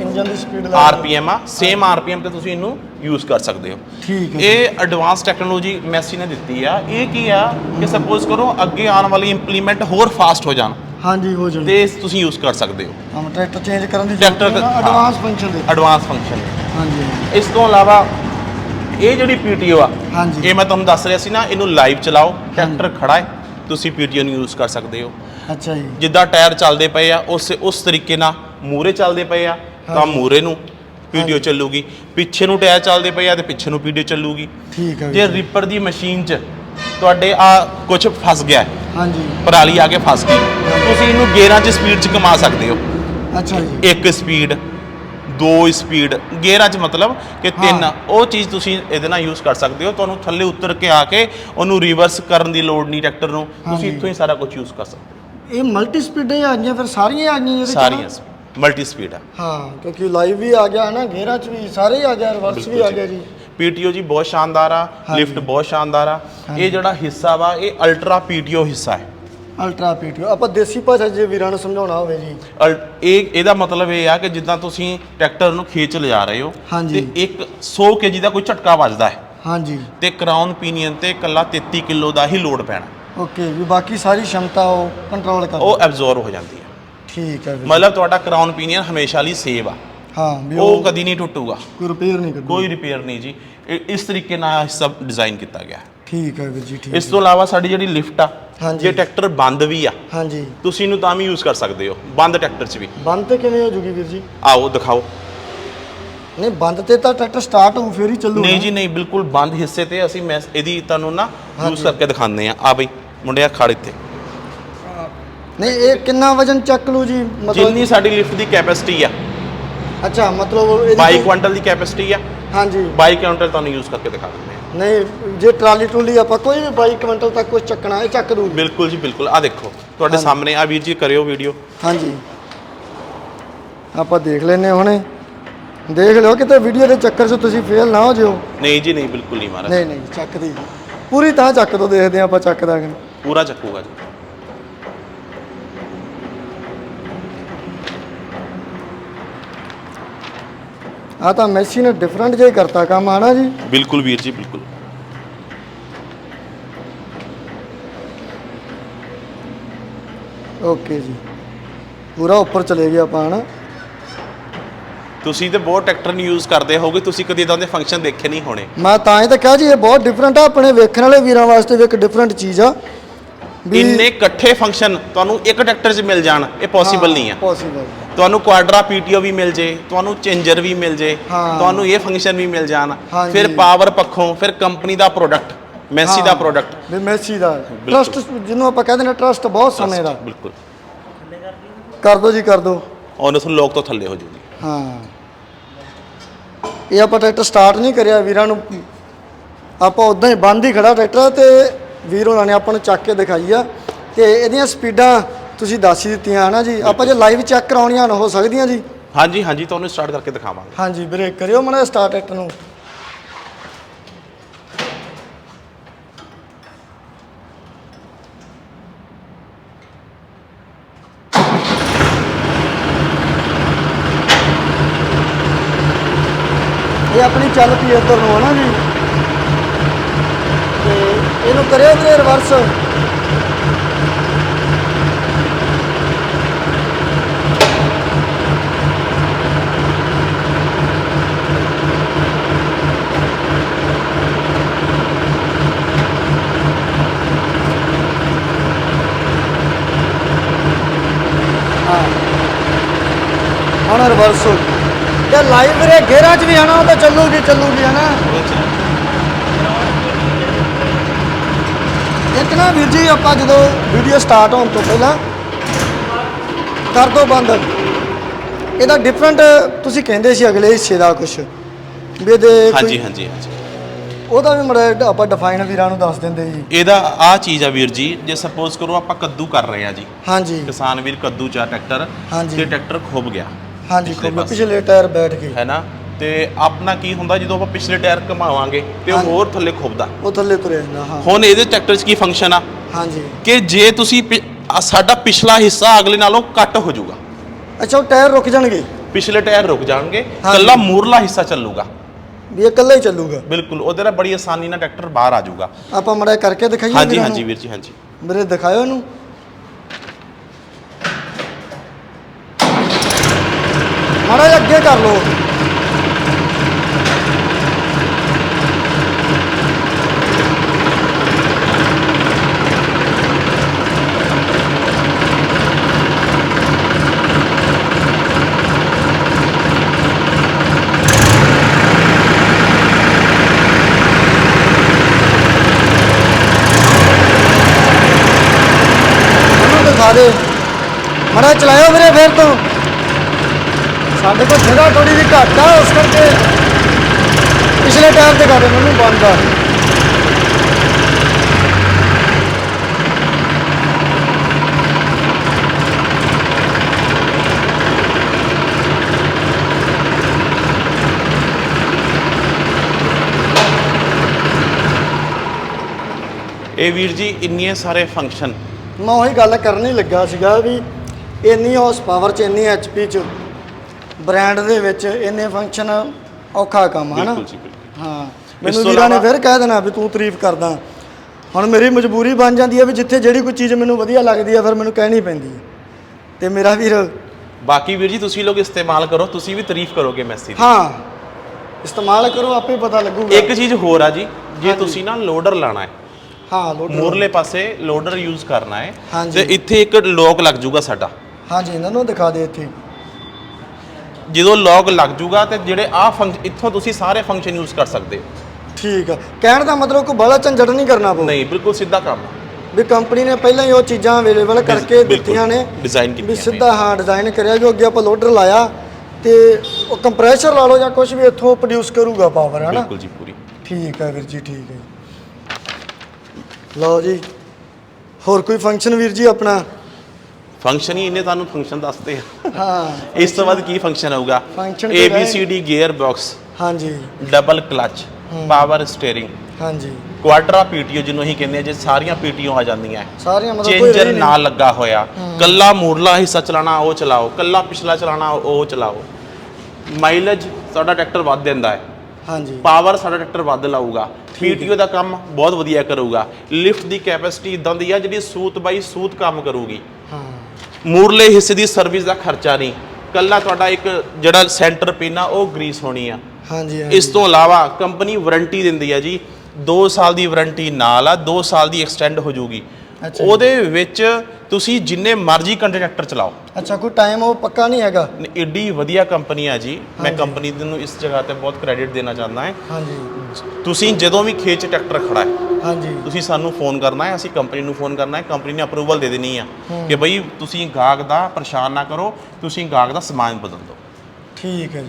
ਇੰਜਨ ਦੀ ਸਪੀਡ ਲਾ ਆਰਪੀਐਮ ਆ ਸੇਮ ਆਰਪੀਐਮ ਤੇ ਤੁਸੀਂ ਇਹਨੂੰ ਯੂਜ਼ ਕਰ ਸਕਦੇ ਹੋ। ਠੀਕ ਹੈ ਇਹ ਐਡਵਾਂਸ ਟੈਕਨੋਲੋਜੀ ਮੈਸੀ ਨੇ ਦਿੱਤੀ ਆ। ਇਹ ਕੀ ਆ ਕਿ ਸਪੋਜ਼ ਕਰੋ ਅੱਗੇ ਆਉਣ ਵਾਲੀ ਇੰਪਲੀਮੈਂਟ ਹੋਰ ਫਾਸਟ ਹੋ ਜਾਣ। ਹਾਂਜੀ ਹੋ ਜਾਣੀ। ਤੇ ਤੁਸੀਂ ਯੂਜ਼ ਕਰ ਸਕਦੇ ਹੋ। ਟਰੈਕਟਰ ਚੇਂਜ ਕਰਨ ਦੀ ਟਰੈਕਟਰ। ਐਡਵਾਂਸ ਫੰਕਸ਼ਨ ਦੇ। ਐਡਵਾਂਸ ਫੰਕਸ਼ਨ ਹਾਂਜੀ। ਇਸ ਤੋਂ ਇਲਾਵਾ ਇਹ ਜਿਹੜੀ ਪੀਟੀਓ ਆ ਹਾਂਜੀ। ਇਹ ਮੈਂ ਤੁਹਾਨੂੰ ਦੱਸ ਰਿਹਾ ਸੀ ਨਾ ਇਹਨੂੰ ਲਾਈਵ ਚਲਾਓ ਟਰੈਕਟਰ ਖੜਾ ਹੈ ਤੁਸੀਂ ਪੀਟੀਓ ਨੂੰ ਯੂਜ਼ ਕਰ ਸਕਦੇ ਹੋ। ਅੱਛਾ ਜੀ। ਜਿੱਦਾਂ ਟਾਇਰ ਚੱਲਦੇ ਪਏ ਆ ਉਸ ਉਸ ਤਰੀਕੇ ਨਾਲ ਮੂਰੇ ਚੱਲਦੇ ਪਏ ਆ ਤਾਂ। ਮੂਰੇ ਨੂੰ ਪੀਟੀਓ ਚੱਲੂਗੀ। ਪਿੱਛੇ ਨੂੰ ਟਾਇਰ ਚੱਲਦੇ ਪਏ ਆ ਤੇ ਪਿੱਛੇ ਨੂੰ ਪੀਟੀਓ ਚੱਲੂਗੀ। ਠੀਕ ਹੈ ਜੇ ਜੀ। ਰੀਪਰ ਦੀ ਮਸ਼ੀਨ 'ਚ ਤੁਹਾਡੇ ਆ ਕੁਝ ਫਸ ਗਿਆ ਹੈ, ਹਾਂਜੀ। ਪਰਾਲੀ ਆ ਕੇ ਫਸ ਗਈ ਤੁਸੀਂ ਇਹਨੂੰ ਗੇਅਰਾਂ 'ਚ ਸਪੀਡ 'ਚ ਕਮਾ ਸਕਦੇ ਹੋ। ਅੱਛਾ ਜੀ। ਇੱਕ ਸਪੀਡ ਦੋ ਸਪੀਡ ਗੇਅਰਾਂ 'ਚ ਮਤਲਬ ਕਿ ਤਿੰਨ ਹਾਂ। ਉਹ ਚੀਜ਼ ਤੁਸੀਂ ਇਹਦੇ ਨਾਲ ਯੂਜ਼ ਕਰ ਸਕਦੇ ਹੋ। ਤੁਹਾਨੂੰ ਥੱਲੇ ਉਤਰ ਕੇ ਆ ਕੇ ਉਹਨੂੰ ਰਿਵਰਸ ਕਰਨ ਦੀ ਲੋੜ ਨਹੀਂ ਟਰੈਕਟਰ ਨੂੰ। ਤੁਸੀਂ ਇੱਥੋਂ ਹੀ ਸਾਰਾ ਕੁਝ ਯੂਜ਼ ਕਰ ਸਕਦੇ ਇਹ ਮਲਟੀ ਸਪੀਡਾਂ ਹੀ ਆ ਗਈਆਂ ਫਿਰ ਸਾਰੀਆਂ ਆ ਗਈਆਂ ਹੋ ਇਹਦੇ 'ਚ ਸਾਰੀਆਂ? ਮਲਟੀ ਸਪੀਡ ਆ। ਹਾਂ ਕਿਉਂਕਿ ਲਾਈਵ ਵੀ ਆ ਗਿਆ ਨਾ ਗੇਅਰਾਂ 'ਚ ਵੀ ਸਾਰੇ ਹੀ ਆ ਗਿਆ ਰਿਵਰਸ ਵੀ ਆ ਗਿਆ ਜੀ। ਪੀਟੀਓ ਜੀ ਬਹੁਤ ਸ਼ਾਨਦਾਰ ਆ। ਲਿਫਟ ਬਹੁਤ ਸ਼ਾਨਦਾਰ ਆ। ਇਹ ਜਿਹੜਾ ਹਿੱਸਾ ਵਾ ਇਹ ਅਲਟਰਾ ਪੀਟੀਓ ਹਿੱਸਾ ਹੈ। ਅਲਟਰਾ ਪੀਟੀਓ ਆਪਾਂ ਦੇਸੀ ਭਾਸ਼ਾ ਜੇ ਵੀਰਾਂ ਨੂੰ ਸਮਝਾਉਣਾ ਹੋਵੇ ਜੀ। ਇਹ ਇਹਦਾ ਮਤਲਬ ਇਹ ਆ ਕਿ ਜਿੱਦਾਂ ਤੁਸੀਂ ਟਰੈਕਟਰ ਨੂੰ ਖੇਚ ਲਿਜਾ ਰਹੇ ਹੋ। ਤੇ ਇੱਕ 100 ਕੇਜੀ ਦਾ ਕੋਈ ਝਟਕਾ ਵੱਜਦਾ ਹੈ। ਹਾਂਜੀ। ਤੇ ਕਰਾਊਨ ਪੀਨੀਅਨ ਤੇ ਇਕੱਲਾ 33 ਕਿਲੋ ਦਾ ਹੀ ਲੋਡ ਪੈਣਾ। ਓਕੇ ਵੀ ਬਾਕੀ ਸਾਰੀ ਸ਼ਮਤਾ ਉਹ ਕੰਟਰੋਲ ਕਰ ਉਹ ਐਬਜ਼ੌਰਬ ਹੋ ਜਾਂਦੀ ਹੈ। ਠੀਕ ਹੈ ਵੀਰ। ਮਤਲਬ ਤੁਹਾਡਾ ਕਰਾਊਨ ਪੀਨੀਅਨ ਹਮੇਸ਼ਾ ਲਈ ਸੇਵ ਆ। ਹਾਂ ਵੀ ਉਹ ਉਹ ਕਦੀ ਨਹੀਂ ਟੁੱਟੂਗਾ। ਕੋਈ ਰਿਪੇਅਰ ਨਹੀਂ ਕਰਦਾ ਕੋਈ ਰਿਪੇਅਰ ਨਹੀਂ ਜੀ। ਇਹ ਇਸ ਤਰੀਕੇ ਨਾਲ ਸਭ ਡਿਜ਼ਾਈਨ ਕੀਤਾ ਗਿਆ। ਹੈ। ਠੀਕ ਹੈ ਵੀਰ ਜੀ ਠੀਕ ਇਸ ਤੋਂ ਇਲਾਵਾ ਸਾਡੀ ਜਿਹੜੀ ਲਿਫਟ ਆ ਹਾਂਜੀ। ਜੇ ਟਰੈਕਟਰ ਬੰਦ ਵੀ ਆ ਹਾਂਜੀ। ਤੁਸੀਂ ਇਹਨੂੰ ਤਾਂ ਵੀ ਯੂਜ਼ ਕਰ ਸਕਦੇ ਹੋ ਬੰਦ ਟਰੈਕਟਰ 'ਚ ਵੀ। ਬੰਦ ਤੇ ਕਿਵੇਂ ਹੋ ਜੂਗੀ ਵੀਰ ਜੀ? ਆਓ ਦਿਖਾਓ। ਨਹੀਂ ਬੰਦ ਤੇ ਤਾਂ ਟਰੈਕਟਰ ਸਟਾਰਟ ਹੋਊ ਫੇਰ ਹੀ ਚੱਲੂ ਨਹੀਂ ਜੀ ਨਹੀਂ ਬਿਲਕੁਲ ਬੰਦ ਹਿੱਸੇ ਤੇ ਅਸੀਂ ਮੈਂ ਇਹਦੀ ਤੁਹਾਨੂੰ ਨਾ ਯੂਜ਼। ਕਰਕੇ ਦਿਖਾਉਂਦੇ ਆ ਆ ਬਈ ਮੁੰਡਿਆ ਖੜ ਇੱਥੇ। ਨਹੀਂ ਇਹ ਕਿੰਨਾ ਵਜਨ ਚੱਕ ਲੂ ਜੀ? ਜਿੰਨੀ ਸਾਡੀ ਲਿਫਟ ਦੀ ਕੈਪੈਸਿਟੀ ਆ। ਅੱਛਾ ਮਤਲਬ ਇਹਦੀ 22 ਕੋਈ- ਕੁਇੰਟਲ ਦੀ ਕੈਪੈਸਿਟੀ ਆ। ਹਾਂਜੀ। 22 ਕੁਇੰਟਲ ਤੁਹਾਨੂੰ ਯੂਜ਼ ਕਰਕੇ ਦਿਖਾ ਦਿੰਦੇ ਆ। ਨਹੀਂ ਜੇ ਟਰਾਲੀ ਟਰੂਲੀ ਆਪਾਂ ਕੋਈ ਵੀ 22 ਕੁਇੰਟਲ ਤੱਕ ਕੁਝ ਚੱਕਣਾ ਇਹ ਚੱਕ ਦੂ ਬਿਲਕੁਲ ਜੀ ਬਿਲਕੁਲ। ਆ ਦੇਖੋ ਤੁਹਾਡੇ। ਸਾਹਮਣੇ ਆ ਵੀਰ ਜੀ ਕਰਿਓ ਵੀਡੀਓ ਹਾਂਜੀ। ਆਪਾਂ ਦੇਖ ਲੈਨੇ ਹੁਣੇ। ਦੇਖ ਲਿਓ ਕਿਤੇ ਵੀਡੀਓ ਦੇ ਚੱਕਰ 'ਚ ਤੁਸੀਂ ਫੇਲ ਨਾ ਹੋ ਜਿਓ। ਨਹੀਂ ਜੀ ਨਹੀਂ ਬਿਲਕੁਲ ਨਹੀਂ ਮਾਰਾ ਨਹੀਂ ਨਹੀਂ ਚੱਕਦੀ। ਪੂਰੀ ਤਾਂ ਚੱਕ ਦੋ ਦੇਖਦੇ ਆਪਾਂ ਚੱਕਦਾ ਕਿ। ਪੂਰਾ ਚੱਕੂਗਾ ਜੀ। ਆਹ ਤਾਂ ਮੈਸੀ ਨੇ ਡਿਫਰੈਂਟ ਜਿਹਾ ਹੀ ਕਰਤਾ ਕੰਮ ਆਣਾ ਜੀ? ਬਿਲਕੁਲ ਵੀਰ ਜੀ ਬਿਲਕੁਲ। ਓਕੇ ਜੀ। ਪੂਰਾ ਉੱਪਰ ਚਲੇ ਗਿਆ ਆਪਾਂ ਹਨਾ? ਤੁਸੀਂ ਤੇ ਬਹੁਤ ਟਰੈਕਟਰ ਨੂੰ ਯੂਜ਼ ਕਰਦੇ ਹੋਗੇ ਤੁਸੀਂ ਕਦੀ ਇਦਾਂ ਦੇ ਫੰਕਸ਼ਨ ਦੇਖੇ ਨਹੀਂ ਹੋਣੇ। ਮੈਂ ਤਾਂ ਹੀ ਤਾਂ ਕਿਹਾ ਜੀ ਇਹ ਬਹੁਤ ਡਿਫਰੈਂਟ ਆ ਆਪਣੇ ਵੇਖਣ ਵਾਲੇ ਵੀਰਾਂ ਵਾਸਤੇ ਵੀ ਇੱਕ ਡਿਫਰੈਂਟ ਚੀਜ਼ ਆ। ਇੰਨੇ ਇਕੱਠੇ ਫੰਕਸ਼ਨ ਤੁਹਾਨੂੰ ਇੱਕ ਟਰੈਕਟਰ 'ਚ ਮਿਲ ਜਾਣ ਇਹ ਪੋਸੀਬਲ ਨਹੀਂ ਆ। ਪੋਸੀਬਲ ਤੁਹਾਨੂੰ ਕੁਆਡਰਾ ਪੀਟੀਓ ਵੀ ਮਿਲ ਜੇ ਤੁਹਾਨੂੰ ਚੇਂਜਰ ਵੀ ਮਿਲ ਜੇ ਹਾਂ। ਤੁਹਾਨੂੰ ਇਹ ਫੰਕਸ਼ਨ ਵੀ ਮਿਲ ਜਾਣ। ਹਾਂਜੀ। ਫਿਰ ਪਾਵਰ ਪੱਖੋਂ ਫਿਰ ਕੰਪਨੀ ਦਾ ਪ੍ਰੋਡਕਟ ਮੈਸੀ ਦਾ ਪ੍ਰੋਡਕਟ ਵੀ ਮੈਸੀ ਦਾ। ਟਰਸਟ ਜਿਹਨੂੰ ਆਪਾਂ ਕਹਿੰਦੇ ਨੇ ਟਰਸਟ ਬਹੁਤ ਸਮੇਂ ਦਾ। ਬਿਲਕੁਲ। ਕਰ ਦੋ ਜੀ ਕਰ ਦੋ। ਔਰ ਉਸ ਲੋਕ ਤੋਂ ਥੱਲੇ ਹੋ ਜੂਗੀ ਹਾਂ। ਇਹ ਆਪਾਂ ਟਰੈਕਟਰ ਸਟਾਰਟ ਨਹੀਂ ਕਰਿਆ ਵੀਰਾਂ ਨੂੰ। ਆਪਾਂ ਉਦਾਂ ਹੀ ਬੰਦ ਹੀ ਖੜਾ ਟਰੈਕਟਰ ਤੇ ਵੀਰ ਹੋਣਾ ਨੇ ਆਪਾਂ ਨੂੰ ਚੱਕ ਕੇ ਦਿਖਾਈ ਆ ਤੇ ਇਹਦੀਆਂ ਸਪੀਡਾਂ ਤੁਸੀਂ ਦੱਸ ਹੀ ਦਿੱਤੀਆਂ ਹਨਾ ਜੀ? ਆਪਾਂ ਜੇ ਲਾਈਵ ਚੈੱਕ ਕਰਾਉਣੀਆਂ ਹੋ ਸਕਦੀਆਂ ਜੀ। ਹਾਂਜੀ ਹਾਂਜੀ ਤੁਹਾਨੂੰ ਸਟਾਰਟ ਕਰਕੇ ਦਿਖਾਵਾਂਗੇ। ਹਾਂਜੀ ਬ੍ਰੇਕ ਕਰਿਓ ਮੜਾ ਸਟਾਰਟ ਟਰੈਕਟਰ ਨੂੰ। ਇਹ ਆਪਣੀ ਚੱਲ ਪਈ ਇੱਧਰ ਨੂੰ ਹਨਾ ਜੀ? ਤੇ ਇਹਨੂੰ ਕਰਿਓ ਵੀਰੇ ਰਿਵਰਸ ਹੁਣ ਰਿਵਰਸ ਹੋ ਗਈ ਤੇ ਲਾਈਵ ਵੀਰੇ ਗੇਅਰਾਂ 'ਚ ਵੀ ਆਣਾ ਉਹ ਤਾਂ ਚੱਲੂਗੀ ਚੱਲੂਗੀ ਹਨਾ? ਇੱਕ ਨਾ ਵੀਰ ਜੀ ਆਪਾਂ ਜਦੋਂ ਵੀਡੀਓ ਸਟਾਰਟ ਹੋਣ ਤੋਂ ਪਹਿਲਾਂ ਕਰ ਦੋ ਬੰਦ। ਇਹਦਾ ਡਿਫਰੈਂਟ ਤੁਸੀਂ ਕਹਿੰਦੇ ਸੀ ਅਗਲੇ ਹਿੱਸੇ ਦਾ ਕੁਝ ਵੀ ਇਹਦੇ ਹਾਂਜੀ ਹਾਂਜੀ ਹਾਂਜੀ। ਉਹਦਾ ਵੀ ਮੜਾ ਆਪਾਂ ਡਿਫਾਈਨ ਵੀਰਾਂ ਨੂੰ ਦੱਸ ਦਿੰਦੇ ਜੀ। ਇਹਦਾ ਆ ਚੀਜ਼ ਆ ਵੀਰ ਜੀ ਜੇ ਸਪੋਜ਼ ਕਰੋ ਆਪਾਂ ਕੱਦੂ ਕਰ ਰਹੇ ਆ ਜੀ। ਹਾਂਜੀ। ਕਿਸਾਨ ਵੀਰ ਕੱਦੂ ਚਾ ਟਰੈਕਟਰ ਹਾਂਜੀ। ਤੇ ਟਰੈਕਟਰ ਖੁੱਬ ਗਿਆ। ਹਾਂਜੀ ਪਿਛਲੇ ਪਾਸੇ। ਪਿਛਲੇ ਟਾਇਰ ਬੈਠ ਗਏ। ਹੈ ਨਾ? ਤੇ ਆਪਣਾ ਕੀ ਹੁੰਦਾ ਜਦੋਂ ਆਪਾਂ ਪਿਛਲੇ ਟਾਇਰ ਘਮਾਵਾਂਗੇ ਤੇ ਉਹ ਹਾਂਜੀ। ਹੋਰ ਥੱਲੇ ਖੁੱਬਦਾ ਉਹ ਥੱਲੇ ਤੁਰਿਆ ਜਾਂਦਾ ਹਾਂ। ਹੁਣ ਇਹਦੇ ਟਰੈਕਟਰ 'ਚ ਕੀ ਫੰਕਸ਼ਨ ਆ? ਹਾਂਜੀ। ਕਿ ਜੇ ਤੁਸੀਂ ਪਿ- ਆ ਸਾਡਾ ਪਿਛਲਾ ਹਿੱਸਾ ਅਗਲੇ ਨਾਲੋਂ ਕੱਟ ਹੋ ਜਾਊਗਾ। ਅੱਛਾ ਉਹ ਟਾਇਰ ਰੁਕ ਜਾਣਗੇ? ਪਿਛਲੇ ਟਾਇਰ ਰੁਕ ਜਾਣਗੇ ਹਾਂਜੀ। ਕੱਲਾ ਮੂਰਲਾ ਹਿੱਸਾ ਚੱਲੂਗਾ। ਵੀ ਇਹ ਇਕੱਲਾ ਹੀ ਚੱਲੂਗਾ? ਬਿਲਕੁਲ ਉਹਦੇ ਨਾਲ ਬੜੀ ਆਸਾਨੀ ਨਾਲ ਟਰੈਕਟਰ ਬਾਹਰ ਆ ਜਾਊਗਾ। ਆਪਾਂ ਮੜਾ ਕਰਕੇ ਦਿਖਾਈਏ ਹਾਂਜੀ ਵੀਰਾਂ ਹਾਂਜੀ? ਵੀਰ ਜੀ ਹਾਂਜੀ। ਵੀਰੇ ਦਿਖਾਇਓ ਇਹਨੂੰ। ਮਾੜਾ ਜਿਹਾ ਅੱਗੇ ਕਰ ਲਓ। ਉਹਨੂੰ ਦਿਖਾ ਦੇ। ਮੜਾ ਚਲਾਇਓ ਵੀਰੇ ਫੇਰ ਤੋਂ। ਸਾਡੇ ਕੋਲ ਜਗ੍ਹਾ ਥੋੜੀ ਜਿਹੀ ਘੱਟ ਆ ਉਸ ਕਰਕੇ ਪਿਛਲੇ ਟਾਇਰ ਤੇ ਕਰ ਮੈਨੂੰ ਬੰਦ ਆ। ਇਹ ਵੀਰ ਜੀ ਇੰਨੇ ਸਾਰੇ ਫੰਕਸ਼ਨ ਮੈਂ ਉਹੀ ਗੱਲ ਕਰਨ ਹੀ ਲੱਗਾ ਸੀਗਾ ਵੀ ਇੰਨੀ ਹਾਰਸ ਪਾਵਰ ਚ ਇੰਨੀ ਐਚਪੀ ਚ ਬ੍ਰਾਂਡ ਦੇ ਵਿੱਚ ਇੰਨੇ ਫੰਕਸ਼ਨ ਔਖਾ ਕੰਮ ਹੈ ਨਾ ਬਿਲਕੁਲ ਜੀ ਬਿਲਕੁਲ। ਹਾਂ। ਇਸ ਮੈਨੂੰ ਤੋਂ ਵੀਰਾਂ ਨੇ ਇਲਾਵਾ- ਫਿਰ ਕਹਿ ਦੇਣਾ ਵੀ ਤੂੰ ਤਾਰੀਫ ਕਰਦਾ। ਹੁਣ ਮੇਰੀ ਮਜਬੂਰੀ ਬਣ ਜਾਂਦੀ ਹੈ ਵੀ ਜਿੱਥੇ ਜਿਹੜੀ ਕੋਈ ਚੀਜ਼ ਮੈਨੂੰ ਵਧੀਆ ਲੱਗਦੀ ਹੈ ਫਿਰ ਮੈਨੂੰ ਕਹਿਣੀ ਪੈਂਦੀ ਹੈ। ਤੇ ਮੇਰਾ ਵੀਰ ਬਾਕੀ ਵੀਰ ਜੀ ਤੁਸੀਂ ਲੋਕ ਇਸਤੇਮਾਲ ਕਰੋ ਤੁਸੀਂ ਵੀ ਤਾਰੀਫ ਕਰੋਗੇ ਮੈਸੀ ਦੀ। ਹਾਂ। ਇਸਤੇਮਾਲ ਕਰੋ ਆਪੇ ਪਤਾ ਲੱਗੂਗਾ। ਇੱਕ ਚੀਜ਼ ਹੋਰ ਆ ਜੀ ਜੇ। ਤੁਸੀਂ ਨਾ ਲੋਡਰ ਲਾਣਾ ਹੈ ਹਾਂ ਲੋਡ ਮੂਰਲੇ ਪਾਸੇ ਲੋਡਰ ਯੂਜ਼ ਕਰਨਾ ਹੈ ਹਾਂਜੀ। ਤੇ ਇੱਥੇ ਇੱਕ ਲੋਕ ਲੱਗ ਜਾਊਗਾ ਸਾਡਾ। ਹਾਂਜੀ ਇਹਨਾਂ ਨੂੰ ਦਿਖਾ ਦੇ ਇੱਥੇ। ਜਦੋਂ ਲੌਕ ਲੱਗ ਜਾਊਗਾ ਤੇ ਜਿਹੜੇ ਆ ਫੰਕਸ਼ਨ ਇੱਥੋਂ ਤੁਸੀਂ ਸਾਰੇ ਫੰਕਸ਼ਨ ਯੂਜ਼ ਕਰ ਸਕਦੇ ਹੋ। ਠੀਕ ਆ। ਕਹਿਣ ਦਾ ਮਤਲਬ ਕੋਈ ਬੜਾ ਝੰਜਟ ਨਹੀਂ ਕਰਨਾ ਪਊ। ਨਹੀਂ ਬਿਲਕੁਲ ਸਿੱਧਾ ਕੰਮ ਵੀ ਕੰਪਨੀ ਨੇ ਪਹਿਲਾਂ ਹੀ ਉਹ ਚੀਜ਼ਾਂ ਅਵੇਲੇਬਲ ਕਰਕੇ ਬਿਲਕੁਲ, ਦਿੱਤੀਆਂ ਨੇ design ਵੀ ਕੀਤੀਆਂ ਸਿੱਧਾ ਹਾਂ ਡਿਜ਼ਾਈਨ ਕਰਿਆ ਜੋ ਅੱਗੇ ਆਪਾਂ ਲੋਡਰ ਲਾਇਆ ਤੇ ਉਹ ਕੰਪਰੈਸ਼ਰ ਲਾ ਲਓ ਜਾਂ ਕੁਝ ਵੀ ਇੱਥੋਂ ਪ੍ਰੋਡਿਊਸ ਕਰੂਗਾ ਪਾਵਰ ਹੈ ਨਾ? ਬਿਲਕੁਲ ਜੀ ਪੂਰੀ। ਠੀਕ ਹੈ ਵੀਰ ਜੀ ਠੀਕ ਹੈ ਲਓ ਜੀ ਹੋਰ ਕੋਈ ਫੰਕਸ਼ਨ ਵੀਰ ਜੀ ਆਪਣਾ? ਫੰਕਸ਼ਨ ਹੀ ਇਹਨੇ ਤੁਹਾਨੂੰ ਫੰਕਸ਼ਨ ਦੱਸਦੇ ਆ। ਹਾਂ। ਇਸ ਤੋਂ ਬਾਅਦ ਕੀ ਫੰਕਸ਼ਨ ਆਊਗਾ Function B ਹੈ। C D ਗੀਅਰ ਬਾਕਸ ਹਾਂਜੀ ਡਬਲ ਕਲਚ ਪਾਵਰ ਸਟੀਅਰਿੰਗ ਹਾਂਜੀ। ਕੁਆਡਰਾ ਪੀਟੀਓ ਜਿਹਨੂੰ ਅਸੀਂ ਕਹਿੰਦੇ ਆ ਜੇ ਸਾਰੀਆਂ ਪੀਟੀਓ ਆ ਜਾਂਦੀਆਂ। ਸਾਰੀਆਂ ਮਤਲਬ ਕੋਈ ਚੇਂਜਰ ਰਹੀ ਲੱਗਾ ਹੋਇਆ। ਕੱਲਾ ਮੂਰਲਾ ਹਿੱਸਾ ਚਲਾਣਾ ਉਹ ਚਲਾਓ। ਕੱਲਾ ਪਿਛਲਾ ਚਲਾਣਾ ਉਹ ਚਲਾਓ। ਮਾਈਲੇਜ ਸਾਡਾ ਟਰੈਕਟਰ ਵੱਧ ਦਿੰਦਾ ਹੈ। ਹਾਂਜੀ। ਪਾਵਰ ਸਾਡਾ ਟਰੈਕਟਰ ਵੱਧ ਲਾਊਗਾ। ਪੀਟੀਓ ਦਾ ਕੰਮ ਬਹੁਤ ਵਧੀਆ ਕਰੂਗਾ। ਲਿਫਟ ਦੀ ਕੈਪੈਸਿਟੀ ਇਦਾਂ ਦੀ ਆ ਜਿਹੜੀ ਸੂਤ ਬਾਈ ਸੂਤ ਕੰਮ ਕਰੂਗੀ। ਹਾਂ। ਮੂਰਲੇ ਹਿੱਸੇ ਦੀ ਸਰਵਿਸ ਦਾ ਖਰਚਾ ਨਹੀਂ। ਕੱਲਾ ਤੁਹਾਡਾ ਇੱਕ ਜਿਹੜਾ ਸੈਂਟਰ ਪਿਨ ਆ ਉਹ ਗਰੀਸ ਹੋਣੀ ਆ। ਹਾਂਜੀ ਇਸ ਤੋਂ ਇਲਾਵਾ ਕੰਪਨੀ ਵਾਰੰਟੀ ਦਿੰਦੀ ਆ ਜੀ। 2 ਸਾਲ ਦੀ ਵਾਰੰਟੀ ਨਾਲ ਆ 2 ਸਾਲ ਦੀ ਐਕਸਟੈਂਡ ਹੋ ਜਾਊਗੀ ਅੱਛਾ ਜੀ। ਉਹਦੇ ਵਿੱਚ ਤੁਸੀਂ ਜਿੰਨੇ ਮਰਜ਼ੀ ਕੰਟਰੈਕਟਰ ਚਲਾਓ। ਅੱਛਾ ਕੋਈ ਟਾਈਮ ਉਹ ਪੱਕਾ ਨਹੀਂ ਹੈਗਾ? ਨ- ਏਡੀ ਵਧੀਆ ਕੰਪਨੀ ਆ ਜੀ। ਮੈਂ। ਕੰਪਨੀ ਨੂੰ ਇਸ ਜਗ੍ਹਾ ਤੇ ਬਹੁਤ ਕ੍ਰੈਡਿਟ ਦੇਣਾ ਚਾਹੁੰਦਾ ਹਾਂ। ਹਾਂਜੀ। ਤੁਸੀਂ ਜਦੋਂ ਵੀ ਖੇਚ ਟਰੈਕਟਰ ਖੜਾ ਹੈ ਹਾਂਜੀ। ਤੁਸੀਂ ਸਾਨੂੰ ਫੋਨ ਕਰਨਾ ਹੈ ਅਸੀਂ ਕੰਪਨੀ ਨੂੰ ਫੋਨ ਕਰਨਾ ਹੈ। ਕੰਪਨੀ ਨੇ ਅਪਰੂਵਲ ਦੇ ਦੇਣੀ ਆ ਕਿ ਬਈ ਤੁਸੀਂ ਗਾਹਕ ਦਾ ਪਰੇਸ਼ਾਨ ਨਾ ਕਰੋ ਤੁਸੀਂ ਗਾਹਕ ਦਾ ਸਮਾਨ ਬਦਲ ਦਿਓ। ਠੀਕ ਹੈ ਜੀ।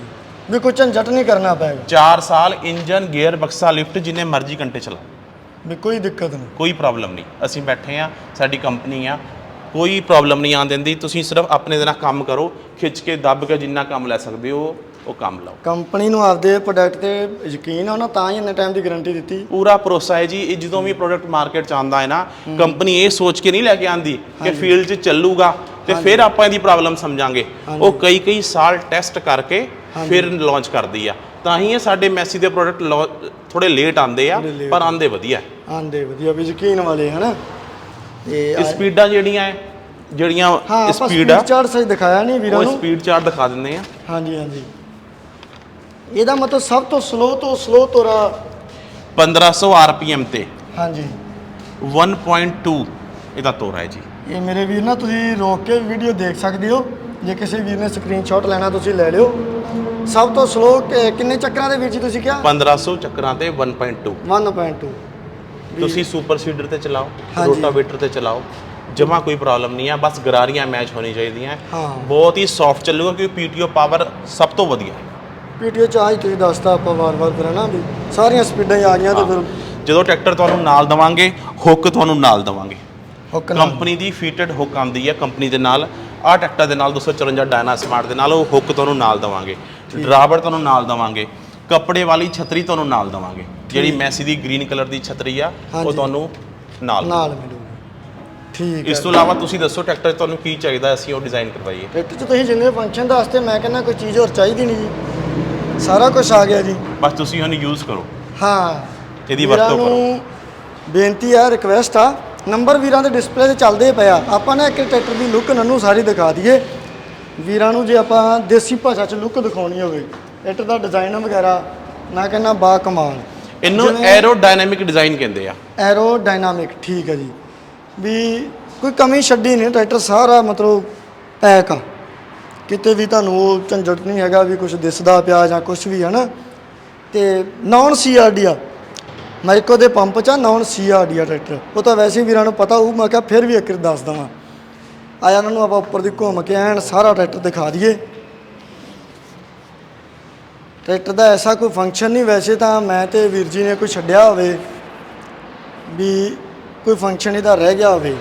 ਵੀ ਕੋਈ ਝੰਜਟ ਨਹੀਂ ਕਰਨਾ ਪਏਗਾ। 4 ਸਾਲ ਇੰਜਨ ਗੇਅਰ ਬਕਸਾ ਲਿਫਟ ਜਿੰਨੇ ਮਰਜ਼ੀ ਘੰਟੇ ਚਲਾਓ। ਵੀ ਕੋਈ ਦਿੱਕਤ ਨਹੀਂ। ਕੋਈ ਪ੍ਰੋਬਲਮ ਨਹੀਂ। ਅਸੀਂ ਬੈਠੇ ਆ ਸਾਡੀ ਕੰਪਨੀ ਆ ਕੋਈ ਪ੍ਰੋਬਲਮ ਨਹੀਂ ਆਉਣ ਦਿੰਦੀ। ਤੁਸੀਂ ਸਿਰਫ ਆਪਣੇ ਦੇ ਨਾਲ ਕੰਮ ਕਰੋ ਖਿੱਚ ਕੇ ਦੱਬ ਕੇ ਜਿੰਨਾ ਕੰਮ ਲੈ ਸਕਦੇ ਹੋ ਉਹ ਕੰਮ ਲਓ। ਕੰਪਨੀ ਨੂੰ ਆਪਦੇ ਪ੍ਰੋਡਕਟ ਤੇ ਯਕੀਨ ਆ ਉਹਨਾਂ ਤਾਂ ਹੀ ਇੰਨੇ ਟਾਈਮ ਦੀ ਗਾਰੰਟੀ ਦਿੱਤੀ। ਪੂਰਾ ਭਰੋਸਾ ਹੈ ਜੀ ਇਹ ਜਦੋਂ ਵੀ ਪ੍ਰੋਡਕਟ ਮਾਰਕੀਟ ਚ ਆਉਂਦਾ ਹੈ ਨਾ ਕੰਪਨੀ ਇਹ ਸੋਚ ਕੇ ਨਹੀਂ ਲੈ ਕੇ ਆਂਦੀ ਕਿ ਫੀਲਡ 'ਚ ਚੱਲੂਗਾ ਤੇ ਫਿਰ ਆਪਾਂ ਇਹਦੀ ਪ੍ਰੋਬਲਮ ਸਮਝਾਂਗੇ। ਉਹ ਕਈ ਕਈ ਸਾਲ ਟੈਸਟ ਕਰਕੇ ਫਿਰ ਲਾਂਚ ਕਰਦੀ ਆ। ਤਾਂ ਹੀ ਇਹ ਸਾਡੇ ਮੈਸੀ ਦੇ ਪ੍ਰੋਡਕਟ ਥੋੜੇ ਲੇਟ ਆਉਂਦੇ ਆ ਪਰ ਆਉਂਦੇ ਵਧੀਆ। ਆਂਦੇ ਵਧੀਆ ਵੀ ਯਕੀਨ ਵਾਲੇ ਹਨਾ? ਤੇ ਸਪੀਡਾਂ ਜਿਹੜੀਆਂ ਹੈ ਜਿਹੜੀਆਂ ਸਪੀਡ ਸਪੀਡ ਆ ਚਾਰਟ ਸਹੀ ਦਿਖਾਇਆ ਨਹੀਂ ਵੀਰਾਂ ਉਹ ਨੂੰ। ਸਪੀਡ ਚਾਰਟ ਦਿਖਾ ਦਿੰਦੇ ਆ। ਹਾਂਜੀ ਹਾਂਜੀ। ਇਹਦਾ ਮਤਲਬ ਸਭ ਤੋਂ ਸਲੋ ਤੋਂ ਸਲੋ ਤੋਰਾ 1500 ਆਰਪੀਐਮ ਤੇ। ਹਾਂਜੀ। 1.2 ਇਹਦਾ ਤੋਰਾ ਹੈ ਜੀ। ਇਹ ਮੇਰੇ ਵੀਰ ਨਾ ਤੁਸੀਂ ਰੋਕ ਕੇ ਵੀਡੀਓ ਦੇਖ ਸਕਦੇ ਹੋ। ਜੇ ਕਿਸੇ ਵੀਰ ਨੇ ਸਕਰੀਨਸ਼ਾਟ ਲੈਣਾ ਤੁਸੀਂ ਲੈ ਲਿਓ। ਸਭ ਤੋਂ ਸਲੋ ਕਿੰਨੇ ਚੱਕਰਾਂ ਦੇ ਵਿੱਚ ਤੁਸੀਂ ਕਿਹਾ? 1500 ਚੱਕਰਾਂ ਤੇ 1.2 1.2 ਤੁਸੀਂ ਸੁਪਰ ਸੀਡਰ ਤੇ ਚਲਾਓ। ਰੋਟਾਵੇਟਰ ਤੇ ਚਲਾਓ ਜਮਾ ਕੋਈ ਪ੍ਰੋਬਲਮ ਨਹੀਂ ਆ ਬਸ ਗਰਾਰੀਆਂ ਮੈਚ ਹੋਣੀ ਚਾਹੀਦੀਆਂ। ਬਹੁਤ ਹੀ ਸੌਫਟ ਚੱਲੂਗਾ ਕਿਉਂਕਿ ਪੀਟੀਓ ਪਾਵਰ ਸਭ ਤੋਂ ਵਧੀਆ ਹੈ। ਵੀਡੀਓ ਚ ਆਜ ਤੁਸੀਂ ਦੱਸਤਾ ਆਪਾਂ ਵਾਰ-ਵਾਰ ਕਰਨਾ ਵੀ ਸਾਰੀਆਂ ਸਪੀਡਾਂ ਹੀ ਆ ਗਈਆਂ ਤੇ ਫਿਰ ਜਦੋਂ ਟਰੈਕਟਰ ਤੁਹਾਨੂੰ ਨਾਲ ਦਵਾਂਗੇ ਹੁੱਕ ਤੁਹਾਨੂੰ ਨਾਲ ਦਵਾਂਗੇ। ਹੁੱਕ ਕੰਪਨੀ ਦੀ ਫੀਟਡ ਹੁੱਕ ਆਉਂਦੀ ਹੈ ਕੰਪਨੀ ਦੇ ਨਾਲ। ਆਹ ਟਰੈਕਟਰ ਦੇ ਨਾਲ 254 ਡਾਇਨਾ ਸਮਾਰਟ ਦੇ ਨਾਲ ਉਹ ਹੁੱਕ ਤੁਹਾਨੂੰ ਨਾਲ ਦਵਾਂਗੇ। ਡਰਾਵਰ ਤੁਹਾਨੂੰ ਨਾਲ ਦਵਾਂਗੇ। ਕੱਪੜੇ ਵਾਲੀ ਛਤਰੀ ਤੁਹਾਨੂੰ ਨਾਲ ਦਵਾਂਗੇ। ਜਿਹੜੀ ਮੈਸੀ ਦੀ ਗ੍ਰੀਨ ਕਲਰ ਦੀ ਛਤਰੀ ਆ ਉਹ ਹਾਂਜੀ। ਤੁਹਾਨੂੰ ਨਾਲ ਨਾਲ ਮਿਲੂਗੀ। ਠੀਕ ਇਸ ਤੋਂ ਇਲਾਵਾ ਤੁਸੀਂ ਦੱਸੋ ਟਰੈਕਟਰ 'ਚ ਤੁਹਾਨੂੰ ਕੀ ਚਾਹੀਦਾ ਅਸੀਂ ਉਹ ਡਿਜ਼ਾਈਨ ਕਰਵਾਈਏ? ਟਰੈਕਟਰ 'ਚ ਤੁਸੀਂ ਜਿੰਨੇ ਫੰਕਸ਼ਨ ਦੱਸਦੇ ਮੈਂ ਕਹਿੰਦਾ ਕੋਈ ਚੀਜ਼ ਹੋਰ ਚਾਹੀਦੀ ਨਹੀਂ ਜੀ। ਸਾਰਾ ਕੁਝ ਆ ਗਿਆ ਜੀ। ਬਸ ਤੁਸੀਂ ਉਹਨੂੰ ਯੂਜ਼ ਕਰੋ। ਹਾਂ। ਇਹਦੀ ਵੀਰਾਂ ਵਰਤੋਂ ਕਰੋ। ਨੂੰ ਬੇਨਤੀ ਆ ਰਿਕਵੈਸਟ ਆ ਨੰਬਰ ਵੀਰਾਂ ਦੇ ਡਿਸਪਲੇ ਤੇ ਚੱਲਦੇ ਪਿਆ ਆਪਾਂ ਨਾ ਇੱਕ ਟਰੈਕਟਰ ਦੀ ਲੁੱਕ ਨੰਨੂ ਸਾਰੀ ਦਿਖਾ ਦਈਏ। ਵੀਰਾਂ ਨੂੰ ਜੇ ਆਪਾਂ ਦੇਸੀ ਭਾਸ਼ਾ 'ਚ ਲੁੱਕ ਦਿਖਾਉਣੀ ਹੋਵੇ ਟਰੈਕਟਰ ਦਾ ਡਿਜ਼ਾਈਨ ਵਗੈਰਾ ਮੈਂ ਕਹਿੰਦਾ ਬਾ ਕਮਾਲ। ਇਹਨੂੰ ਜਿਵੇਂ- ਐਰੋ ਡਾਇਨਾਮਿਕ ਡਿਜ਼ਾਈਨ ਕਹਿੰਦੇ ਆ। ਐਰੋ ਡਾਇਨਾਮਿਕ ਠੀਕ ਹੈ ਜੀ। ਵੀ ਕੋਈ ਕਮੀ ਛੱਡੀ ਨਹੀਂ ਟਰੈਕਟਰ ਸਾਰਾ ਮਤਲਬ ਪੈਕ ਆ। ਕਿਤੇ ਵੀ ਤੁਹਾਨੂੰ ਉਹ ਝੰਜਟ ਨਹੀਂ ਹੈਗਾ ਵੀ ਕੁਝ ਦਿਸਦਾ ਪਿਆ ਜਾਂ ਕੁਝ ਵੀ ਹੈ ਨਾ ਤੇ ਨਾਨ ਸੀਆਰਡੀ ਆ। ਮਾਈਕੋ ਦੇ ਪੰਪ ਚ ਨਾਨ ਸੀਆਰਡੀ ਆ ਟਰੈਕਟਰ। ਉਹ ਤਾਂ ਵੈਸੇ ਹੀ ਵੀਰਾਂ ਨੂੰ ਪਤਾ ਹੋਊ ਮੈਂ ਕਿਹਾ ਫਿਰ ਵੀ ਇੱਕ ਵਾਰ ਦੱਸ ਦਵਾਂ। ਆਇਆ ਉਹਨਾਂ ਨੂੰ ਆਪਾਂ ਉੱਪਰ ਦੀ ਘੁੰਮ ਕੇ ਐਨ ਸਾਰਾ ਟਰੈਕਟਰ ਦਿਖਾ ਦਈਏ। ਟਰੈਕਟਰ ਦਾ ਐਸਾ ਕੋਈ ਫੰਕਸ਼ਨ ਨਹੀਂ ਵੈਸੇ ਤਾਂ ਮੈਂ ਤੇ ਵੀਰ ਜੀ ਨੇ ਕੋਈ ਛੱਡਿਆ ਹੋਵੇ ਵੀ ਕੋਈ ਫੰਕਸ਼ਨ ਇਹਦਾ ਰਹਿ ਗਿਆ ਹੋਵੇ।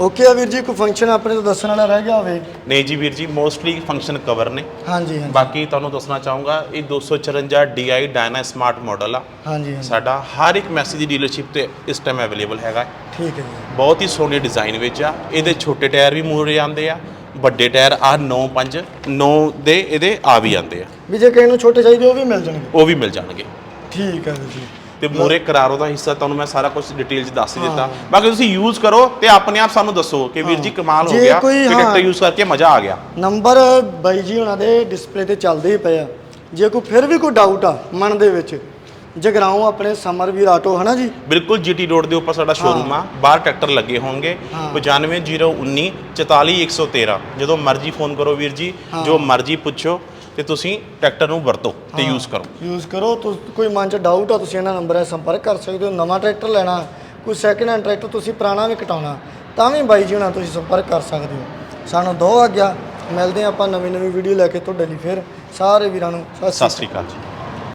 ਓਕੇ ਆ ਵੀਰ ਜੀ ਕੋਈ ਫੰਕਸ਼ਨ ਆਪਣੇ ਤੋਂ ਦੱਸਣ ਵਾਲਾ ਰਹਿ ਗਿਆ ਹੋਵੇ? ਨਹੀਂ ਜੀ ਵੀਰ ਜੀ ਮੋਸਟਲੀ ਫੰਕਸ਼ਨ ਕਵਰ ਨੇ। ਹਾਂਜੀ ਹਾਂਜੀ। ਬਾਕੀ ਤੁਹਾਨੂੰ ਦੱਸਣਾ ਚਾਹੂੰਗਾ ਇਹ 254 DI ਡਾਇਨਾ ਸਮਾਰਟ ਮਾਡਲ ਆ। ਹਾਂਜੀ ਹਾਂਜੀ। ਸਾਡਾ ਹਰ ਇੱਕ ਮੈਸੀ ਦੀ ਡੀਲਰਸ਼ਿਪ ਤੇ ਇਸ ਟਾਈਮ ਅਵੇਲੇਬਲ ਹੈਗਾ। ਹੈ। ਠੀਕ ਹੈ ਜੀ। ਬਹੁਤ ਹੀ ਸੋਹਣੇ ਡਿਜ਼ਾਈਨ ਵਿੱਚ ਆ। ਇਹਦੇ ਛੋਟੇ ਟਾਇਰ ਵੀ ਮੂਰੇ ਆਉਂਦੇ ਆ। ਵੱਡੇ ਟਾਇਰ ਆ 9 5 9 ਦੇ ਇਹਦੇ ਆ ਵੀ ਆਉਂਦੇ ਆ। ਵੀ ਜੇ ਕਿਸੇ ਨੂੰ ਛੋਟੇ ਚਾਹੀਦੇ ਉਹ ਵੀ ਮਿਲ ਜਾਣਗੇ? ਉਹ ਵੀ ਮਿਲ ਜਾਣਗੇ। ਠੀਕ ਹੈ ਜੀ। ਤੇ ਮੂਰੇ ਕਰਾਰੋ ਦਾ ਹਿੱਸਾ ਤੁਹਾਨੂੰ ਮੈਂ ਸਾਰਾ ਕੁਝ ਡਿਟੇਲ ਚ ਦੱਸ ਹੀ ਦਿੱਤਾ। ਬਾਕੀ ਤੁਸੀਂ ਯੂਜ਼ ਕਰੋ ਤੇ ਆਪਣੇ ਆਪ ਸਾਨੂੰ ਦੱਸੋ ਕਿ ਵੀਰ ਜੀ ਕਮਾਲ ਹੋ ਜੇ ਗਿਆ ਕੋਈ, ਕਿ ਹਾਂ। ਟਰੈਕਟਰ ਯੂਜ਼ ਕਰਕੇ ਮਜ਼ਾ ਆ ਗਿਆ। ਨੰਬਰ ਬਾਈ ਜੀ ਉਹਨਾਂ ਦੇ ਡਿਸਪਲੇ ਤੇ ਚੱਲਦੇ ਹੀ ਪਏ ਆ। ਜੇ ਕੋਈ ਫਿਰ ਵੀ ਕੋਈ ਡਾਊਟ ਆ ਮਨ ਦੇ ਵਿੱਚ ਜਗਰਾਉਂ ਆਪਣੇ ਸਮਰਵੀਰ ਆਟੋ ਹਨਾ ਜੀ? ਬਿਲਕੁਲ ਜੀਟੀ ਰੋਡ ਦੇ ਉੱਪਰ ਸਾਡਾ ਸ਼ੋਰੂਮ ਆ ਬਾਹਰ ਟਰੈਕਟਰ ਲੱਗੇ ਹੋਣਗੇ 95019 44113 ਜਦੋਂ ਮਰਜ਼ੀ ਫੋਨ ਕਰੋ ਵੀਰ ਜੀ ਜੋ ਮਰਜ਼ੀ ਪੁੱਛੋ ਤੇ ਤੁਸੀਂ ਟਰੈਕਟਰ ਨੂੰ ਵਰਤੋ ਤੇ ਯੂਜ਼ ਕਰੋ। ਯੂਜ਼ ਕਰੋ ਤੁਸ ਕੋਈ ਮਨ 'ਚ ਡਾਊਟ ਆ ਤੁਸੀਂ ਇਹਨਾਂ ਨੰਬਰਾਂ 'ਤੇ ਸੰਪਰਕ ਕਰ ਸਕਦੇ ਹੋ ਨਵਾਂ ਟਰੈਕਟਰ ਲੈਣਾ ਕੋਈ ਸੈਕਿੰਡ ਹੈਂਡ ਟਰੈਕਟਰ ਤੁਸੀਂ ਪੁਰਾਣਾ ਵੀ ਕਟਾਉਣਾ ਤਾਂ ਵੀ ਬਾਈ ਜੀ ਹੁਣਾਂ ਤੁਸੀਂ ਸੰਪਰਕ ਕਰ ਸਕਦੇ ਹੋ। ਸਾਨੂੰ ਦੋ ਆ ਗਿਆ ਮਿਲਦੇ ਆਪਾਂ ਨਵੀਂ ਨਵੀਂ ਵੀਡੀਓ ਲੈ ਕੇ ਤੁਹਾਡੇ ਲਈ ਫਿਰ। ਸਾਰੇ ਵੀਰਾਂ ਨੂੰ ਸਤਿ ਸ਼੍ਰੀ ਅਕਾਲ ਜੀ।